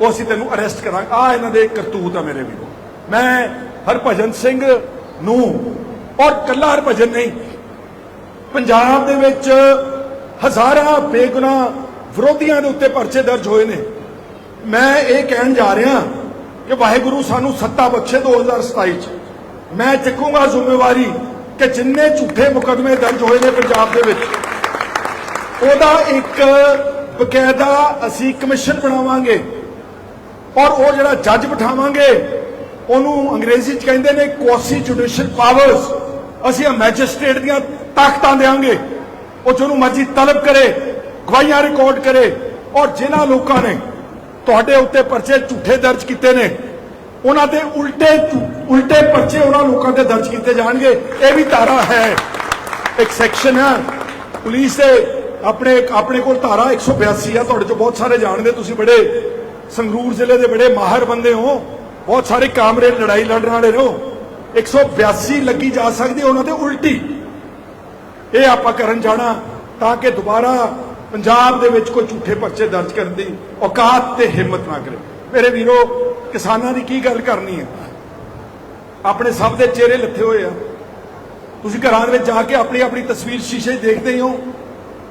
ਉਹ ਅਸੀਂ ਤੈਨੂੰ ਅਰੈਸਟ ਕਰਾਂਗੇ। ਆ ਇਹਨਾਂ ਦੇ ਕਰਤੂਤ ਆ ਮੇਰੇ ਵੀਰੋ। ਮੈਂ ਹਰਭਜਨ ਸਿੰਘ ਨੂੰ, ਔਰ ਕੱਲਾ ਹਰਭਜਨ ਨਹੀਂ, ਪੰਜਾਬ ਦੇ ਵਿੱਚ ਹਜ਼ਾਰਾਂ ਬੇਗੁਨਾਹ ਵਿਰੋਧੀਆਂ ਦੇ ਉੱਤੇ ਪਰਚੇ ਦਰਜ ਹੋਏ ਨੇ। ਮੈਂ ਇਹ ਕਹਿਣ ਜਾ ਰਿਹਾ ਕਿ ਵਾਹਿਗੁਰੂ ਸਾਨੂੰ ਸੱਤਾ ਬਖਸ਼ੇ 2027 ਚ। ਮੈਂ ਚੱਕੂਗਾ ਜ਼ਿੰਮੇਵਾਰੀ ਕਿ ਜਿੰਨੇ ਝੂਠੇ ਮੁਕਦਮੇ ਦਰਜ ਹੋਏ ਨੇ ਪੰਜਾਬ ਦੇ ਵਿੱਚ, ਉਹਦਾ ਇੱਕ ਬਕਾਇਦਾ ਅਸੀਂ ਕਮਿਸ਼ਨ ਬਣਾਵਾਂਗੇ ਔਰ ਉਹ ਜਿਹੜਾ ਜੱਜ ਬਿਠਾਵਾਂਗੇ, ਉਹਨੂੰ ਅੰਗਰੇਜ਼ੀ ਚ ਕਹਿੰਦੇ ਨੇ ਕੁਆਸੀ ਜੁਡੀਸ਼ੀਅਲ ਪਾਵਰਸ ਅਸੀਂ ਮੈਜਿਸਟ੍ਰੇਟ ਦੀਆਂ ਤਾਕਤਾਂ ਦੇਵਾਂਗੇ ਉਹ ਜਿਹਨੂੰ ਮਰਜ਼ੀ ਤਲਬ ਕਰੇ, ਗਵਾਹੀਆਂ ਰਿਕਾਰਡ ਕਰੇ। ਔਰ ਜਿਨ੍ਹਾਂ ਲੋਕਾਂ ਨੇ ਤੁਹਾਡੇ ਉੱਤੇ ਪਰਚੇ ਝੂਠੇ ਦਰਜ ਕੀਤੇ ਨੇ। ਉਹਨਾਂ ਦੇ ਉਲਟੇ ਉਲਟੇ ਪਰਚੇ ਉਹਨਾਂ ਲੋਕਾਂ ਤੇ ਦਰਜ ਕੀਤੇ ਜਾਣਗੇ। ਇਹ ਵੀ ਧਾਰਾ ਹੈ। ਇੱਕ ਸੈਕਸ਼ਨ ਹੈ ਪੁਲਿਸ ਦੇ ਆਪਣੇ ਆਪਣੇ ਕੋਲ ਧਾਰਾ 182 ਆ। ਤੁਹਾਡੇ ਚੋਂ ਬਹੁਤ ਸਾਰੇ ਜਾਣਦੇ, ਤੁਸੀਂ ਬੜੇ ਸੰਗਰੂਰ ਜ਼ਿਲ੍ਹੇ ਦੇ ਬੜੇ ਮਾਹਰ ਬੰਦੇ ਹੋ। ਬਹੁਤ ਸਾਰੇ ਕਾਮਰੇਡ ਲੜਾਈ ਲੜਨ ਵਾਲੇ ਹੋ 182 ਲੱਗੀ ਜਾ ਸਕਦੀ ਉਹਨਾਂ ਤੇ ਉਲਟੀ। ਇਹ ਆਪਾਂ ਕਰਨ ਜਾਣਾ ਤਾਂ ਕਿ ਦੁਬਾਰਾ ਪੰਜਾਬ ਦੇ ਵਿੱਚ ਕੋਈ ਝੂਠੇ ਪਰਚੇ ਦਰਜ ਕਰਨ ਦੀ ਔਕਾਤ ਤੇ ਹਿੰਮਤ ਨਾ ਕਰੇ। ਮੇਰੇ ਵੀਰੋ, ਕਿਸਾਨਾਂ ਦੀ ਕੀ ਗੱਲ ਕਰਨੀ ਹੈ? ਆਪਣੇ ਸਭ ਦੇ ਚਿਹਰੇ ਲੱਥੇ ਹੋਏ ਆ। ਤੁਸੀਂ ਘਰਾਂ ਦੇ ਵਿੱਚ ਜਾ ਕੇ ਆਪਣੀ ਆਪਣੀ ਤਸਵੀਰ ਸ਼ੀਸ਼ੇ ਦੇਖਦੇ ਹੀ ਹੋ।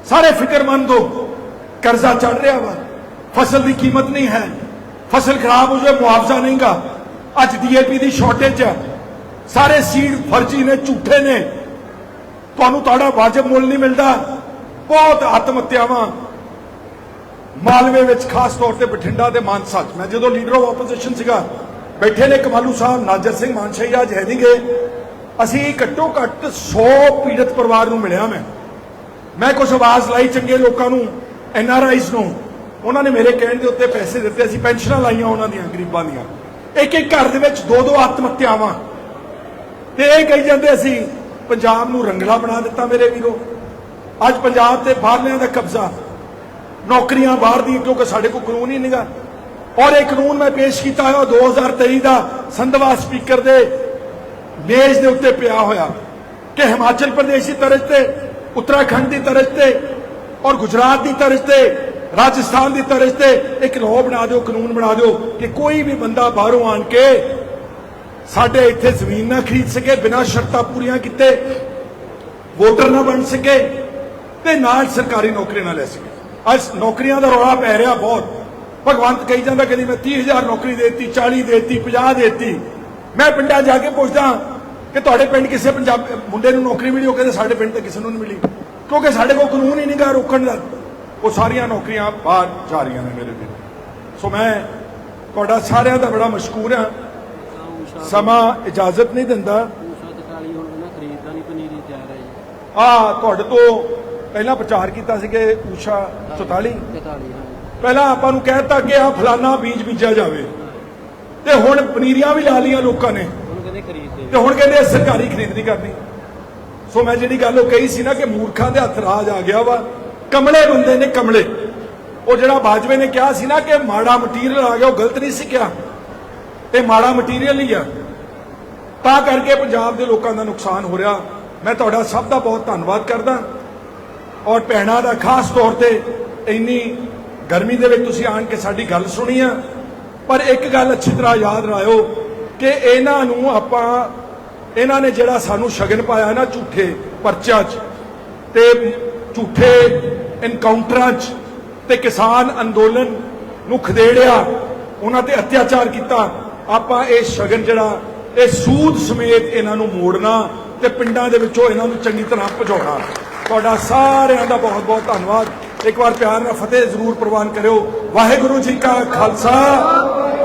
ਸਾਰੇ ਫਿਕਰਮੰਦ ਹੋ। ਕਰਜ਼ਾ ਚੜ ਰਿਹਾ ਵਾ। ਫਸਲ ਦੀ ਕੀਮਤ ਨਹੀਂ ਹੈ। ਫਸਲ ਖਰਾਬ ਹੋ ਜਾਵੇ, ਮੁਆਵਜ਼ਾ ਨਹੀਂਗਾ ਅੱਜ ਡੀਏਪੀ ਦੀ ਸ਼ਾਰਟੇਜ ਹੈ ਸਾਰੇ ਸੀਡ ਫਰਜ਼ੀ ਨੇ, ਝੂਠੇ ਨੇ। ਤੁਹਾਨੂੰ ਤੁਹਾਡਾ ਵਾਜਬ ਮੁੱਲ ਨਹੀਂ ਮਿਲਦਾ। ਬਹੁਤ ਆਤਮ ਹੱਤਿਆਵਾਂ ਮਾਲਵੇ ਵਿੱਚ ਖਾਸ ਤੌਰ ਤੇ ਬਠਿੰਡਾ ਤੇ ਮਾਨਸਾ 'ਚ। ਮੈਂ ਜਦੋਂ ਲੀਡਰ ਆਫ ਆਪੋਜੀਸ਼ਨ ਸੀਗਾ, ਬੈਠੇ ਨੇ ਕਮਾਲੂ ਸਾਹਿਬ, ਨਾਜਰ ਸਿੰਘ ਮਾਨਸ਼ਾਹੀ ਅੱਜ ਹੈ ਨਹੀਂ ਗਏ ਅਸੀਂ ਘੱਟੋ ਘੱਟ 100 ਪੀੜਤ ਪਰਿਵਾਰ ਨੂੰ ਮਿਲਿਆ ਮੈਂ। ਮੈਂ ਕੁਝ ਆਵਾਜ਼ ਲਾਈ ਚੰਗੇ ਲੋਕਾਂ ਨੂੰ ਐਨ ਆਰ ਆਈਜ਼ ਨੂੰ। ਉਹਨਾਂ ਨੇ ਮੇਰੇ ਕਹਿਣ ਦੇ ਉੱਤੇ ਪੈਸੇ ਦਿੱਤੇ, ਅਸੀਂ ਪੈਨਸ਼ਨਾਂ ਲਾਈਆਂ ਉਹਨਾਂ ਦੀਆਂ, ਗਰੀਬਾਂ ਦੀਆਂ। ਇੱਕ ਇੱਕ ਘਰ ਦੇ ਵਿੱਚ ਦੋ ਦੋ ਆਤਮ ਹੱਤਿਆਵਾਂ ਤੇ ਇਹ ਕਹੀ ਜਾਂਦੇ ਅਸੀਂ, ਪੰਜਾਬ ਨੂੰ ਰੰਗਲਾ ਬਣਾ ਦਿੱਤਾ ਮੇਰੇ ਵੀਰੋ। ਅੱਜ ਪੰਜਾਬ ਤੇ ਬਾਹਰਲਿਆਂ ਦਾ ਕਬਜ਼ਾ। ਨੌਕਰੀਆਂ ਬਾਹਰ ਦੀਆਂ, ਕਿਉਂਕਿ ਸਾਡੇ ਕੋਲ ਕਾਨੂੰਨ ਹੀ ਨਹੀਂਗਾ ਔਰ ਇਹ ਕਾਨੂੰਨ ਮੈਂ ਪੇਸ਼ ਕੀਤਾ ਹੋਇਆ 2023 ਦਾ ਸੰਧਵਾ ਸਪੀਕਰ ਦੇ ਮੇਜ਼ ਦੇ ਉੱਤੇ ਪਿਆ ਹੋਇਆ ਕਿ ਹਿਮਾਚਲ ਪ੍ਰਦੇਸ਼ ਦੀ ਤਰਜ਼ ਤੇ, ਉੱਤਰਾਖੰਡ ਦੀ ਤਰਜ਼ ਤੇ ਔਰ ਗੁਜਰਾਤ ਦੀ ਤਰਜ਼ ਤੇ, ਰਾਜਸਥਾਨ ਦੀ ਤਰਜ਼ ਤੇ ਇੱਕ ਲਾਅ ਬਣਾ ਦਿਓ, ਕਾਨੂੰਨ ਬਣਾ ਦਿਓ ਕਿ ਕੋਈ ਵੀ ਬੰਦਾ ਬਾਹਰੋਂ ਆਣ ਕੇ ਸਾਡੇ ਇੱਥੇ ਜ਼ਮੀਨ ਨਾ ਖਰੀਦ ਸਕੇ, ਬਿਨਾਂ ਸ਼ਰਤਾਂ ਪੂਰੀਆਂ ਕੀਤੇ, ਵੋਟਰ ਨਾ ਬਣ ਸਕੇ ਤੇ ਨਾਲ ਸਰਕਾਰੀ ਨੌਕਰੀ ਨਾ ਲੈ ਸਕੇ। ਅੱਜ ਨੌਕਰੀਆਂ ਦਾ ਰੌਲਾ ਪੈ ਰਿਹਾ ਬਹੁਤ। ਭਗਵੰਤ ਕਹੀ ਜਾਂਦਾ ਕਦੀ ਮੈਂ 30000 ਨੌਕਰੀ ਦੇਤੀ 40 ਦੇਤੀ 50 ਦੇਤੀ। ਮੈਂ ਪਿੰਡਾਂ ਜਾ ਕੇ ਪੁੱਛਦਾ ਕਿ ਤੁਹਾਡੇ ਪਿੰਡ ਕਿਸੇ ਪੰਜਾਬ ਮੁੰਡੇ ਨੂੰ ਨੌਕਰੀ ਮਿਲੀ? ਉਹ ਕਹਿੰਦੇ ਸਾਡੇ ਪਿੰਡ ਤੇ ਕਿਸੇ ਨੂੰ ਨਹੀਂ ਮਿਲੀ। ਕਿਉਂਕਿ ਸਾਡੇ ਕੋਲ ਕਾਨੂੰਨ ਹੀ ਨਹੀਂਗਾ ਰੋਕਣ ਦਾ। ਉਹ ਸਾਰੀਆਂ ਨੌਕਰੀਆਂ ਬਾਹਰ ਜਾ ਰਹੀਆਂ ਨੇ ਮੇਰੇ ਵੀਰ ਸੋ ਮੈਂ ਤੁਹਾਡਾ ਸਾਰਿਆਂ ਦਾ ਬੜਾ ਮਸ਼ਕੂਰ ਹਾਂ। ਸਮਾਂ ਇਜਾਜ਼ਤ ਨਹੀਂ ਦਿੰਦਾ। ਆ ਤੁਹਾਡੇ ਤੋਂ ਪਹਿਲਾਂ ਪ੍ਰਚਾਰ ਕੀਤਾ ਸੀ ਕਿ ਊਸ਼ਾ 44 43 ਹਾਂ। ਜੀ। ਪਹਿਲਾਂ ਆਪਾਂ ਨੂੰ ਕਹਿਤਾ ਕਿ ਆ ਫਲਾਨਾ ਬੀਜ ਬੀਜਿਆ ਜਾਵੇ। ਤੇ ਹੁਣ ਪਨੀਰੀਆਂ ਵੀ ਲਾ ਲੀਆਂ ਲੋਕਾਂ ਨੇ। ਹੁਣ ਕਹਿੰਦੇ ਖਰੀਦਦੇ ਤੇ ਹੁਣ ਕਹਿੰਦੇ ਸਰਕਾਰੀ ਖਰੀਦ ਨਹੀਂ ਕਰਨੀ। ਸੋ ਮੈਂ ਜਿਹੜੀ ਗੱਲ ਉਹ ਕਹੀ ਸੀ ਨਾ ਕਿ ਮੂਰਖਾਂ ਦੇ ਹੱਥ ਰਾਜ ਆ ਗਿਆ ਵਾ। ਕਮਲੇ ਬੰਦੇ ਨੇ ਕਮਲੇ। ਉਹ ਜਿਹੜਾ ਬਾਜਵੇ ਨੇ ਕਿਹਾ ਸੀ ਨਾ ਕਿ ਮਾੜਾ ਮਟੀਰੀਅਲ ਆ ਗਿਆ ਉਹ ਗਲਤ ਨਹੀਂ ਸੀ ਕਿਹਾ। ਇਹ ਮਾੜਾ ਮਟੀਰੀਅਲ ਹੀ ਆ। ਤਾਂ ਕਰਕੇ ਪੰਜਾਬ ਦੇ ਲੋਕਾਂ ਦਾ ਨੁਕਸਾਨ ਹੋ ਰਿਹਾ। ਮੈਂ ਤੁਹਾਡਾ ਸਭ ਦਾ ਬਹੁਤ ਧੰਨਵਾਦ ਕਰਦਾ। ਔਰ ਭੈਣਾਂ ਦਾ ਖਾਸ ਤੌਰ ਤੇ ਇੰਨੀ ਗਰਮੀ ਦੇ ਵਿੱਚ ਤੁਸੀਂ ਆਣ ਕੇ ਸਾਡੀ ਗੱਲ ਸੁਣੀ ਆ, ਪਰ ਇੱਕ ਗੱਲ ਅੱਛੀ ਤਰ੍ਹਾਂ ਯਾਦ ਰਾਇਓ ਕਿ ਇਹਨਾਂ ਨੂੰ ਆਪਾਂ, ਇਹਨਾਂ ਨੇ ਜਿਹੜਾ ਸਾਨੂੰ ਸ਼ਗਨ ਪਾਇਆ ਨਾ ਝੂਠੇ ਪਰਚਿਆਂ 'ਚ ਤੇ ਝੂਠੇ ਇਨਕਾਊਂਟਰਾਂ 'ਚ ਤੇ ਕਿਸਾਨ ਅੰਦੋਲਨ ਨੂੰ ਖਦੇੜਿਆ, ਉਹਨਾਂ ਤੇ ਅਤਿਆਚਾਰ ਕੀਤਾ, ਆਪਾਂ ਇਹ ਸ਼ਗਨ ਜਿਹੜਾ, ਇਹ ਸੂਦ ਸਮੇਤ ਇਹਨਾਂ ਨੂੰ ਮੋੜਨਾ ਤੇ ਪਿੰਡਾਂ ਦੇ ਵਿੱਚੋਂ ਇਹਨਾਂ ਨੂੰ ਚੰਗੀ ਤਰ੍ਹਾਂ ਭਜਾਉਣਾ। ਤੁਹਾਡਾ ਸਾਰਿਆਂ ਦਾ ਬਹੁਤ ਬਹੁਤ ਧੰਨਵਾਦ। ਇੱਕ ਵਾਰ ਪਿਆਰ ਨਾਲ ਫਤਿਹ ਜ਼ਰੂਰ ਪ੍ਰਵਾਨ ਕਰਿਓ। ਵਾਹਿਗੁਰੂ ਜੀ ਕਾ ਖਾਲਸਾ।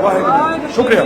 ਵਾਹਿਗੁਰੂ ਸ਼ੁਕਰੀਆ।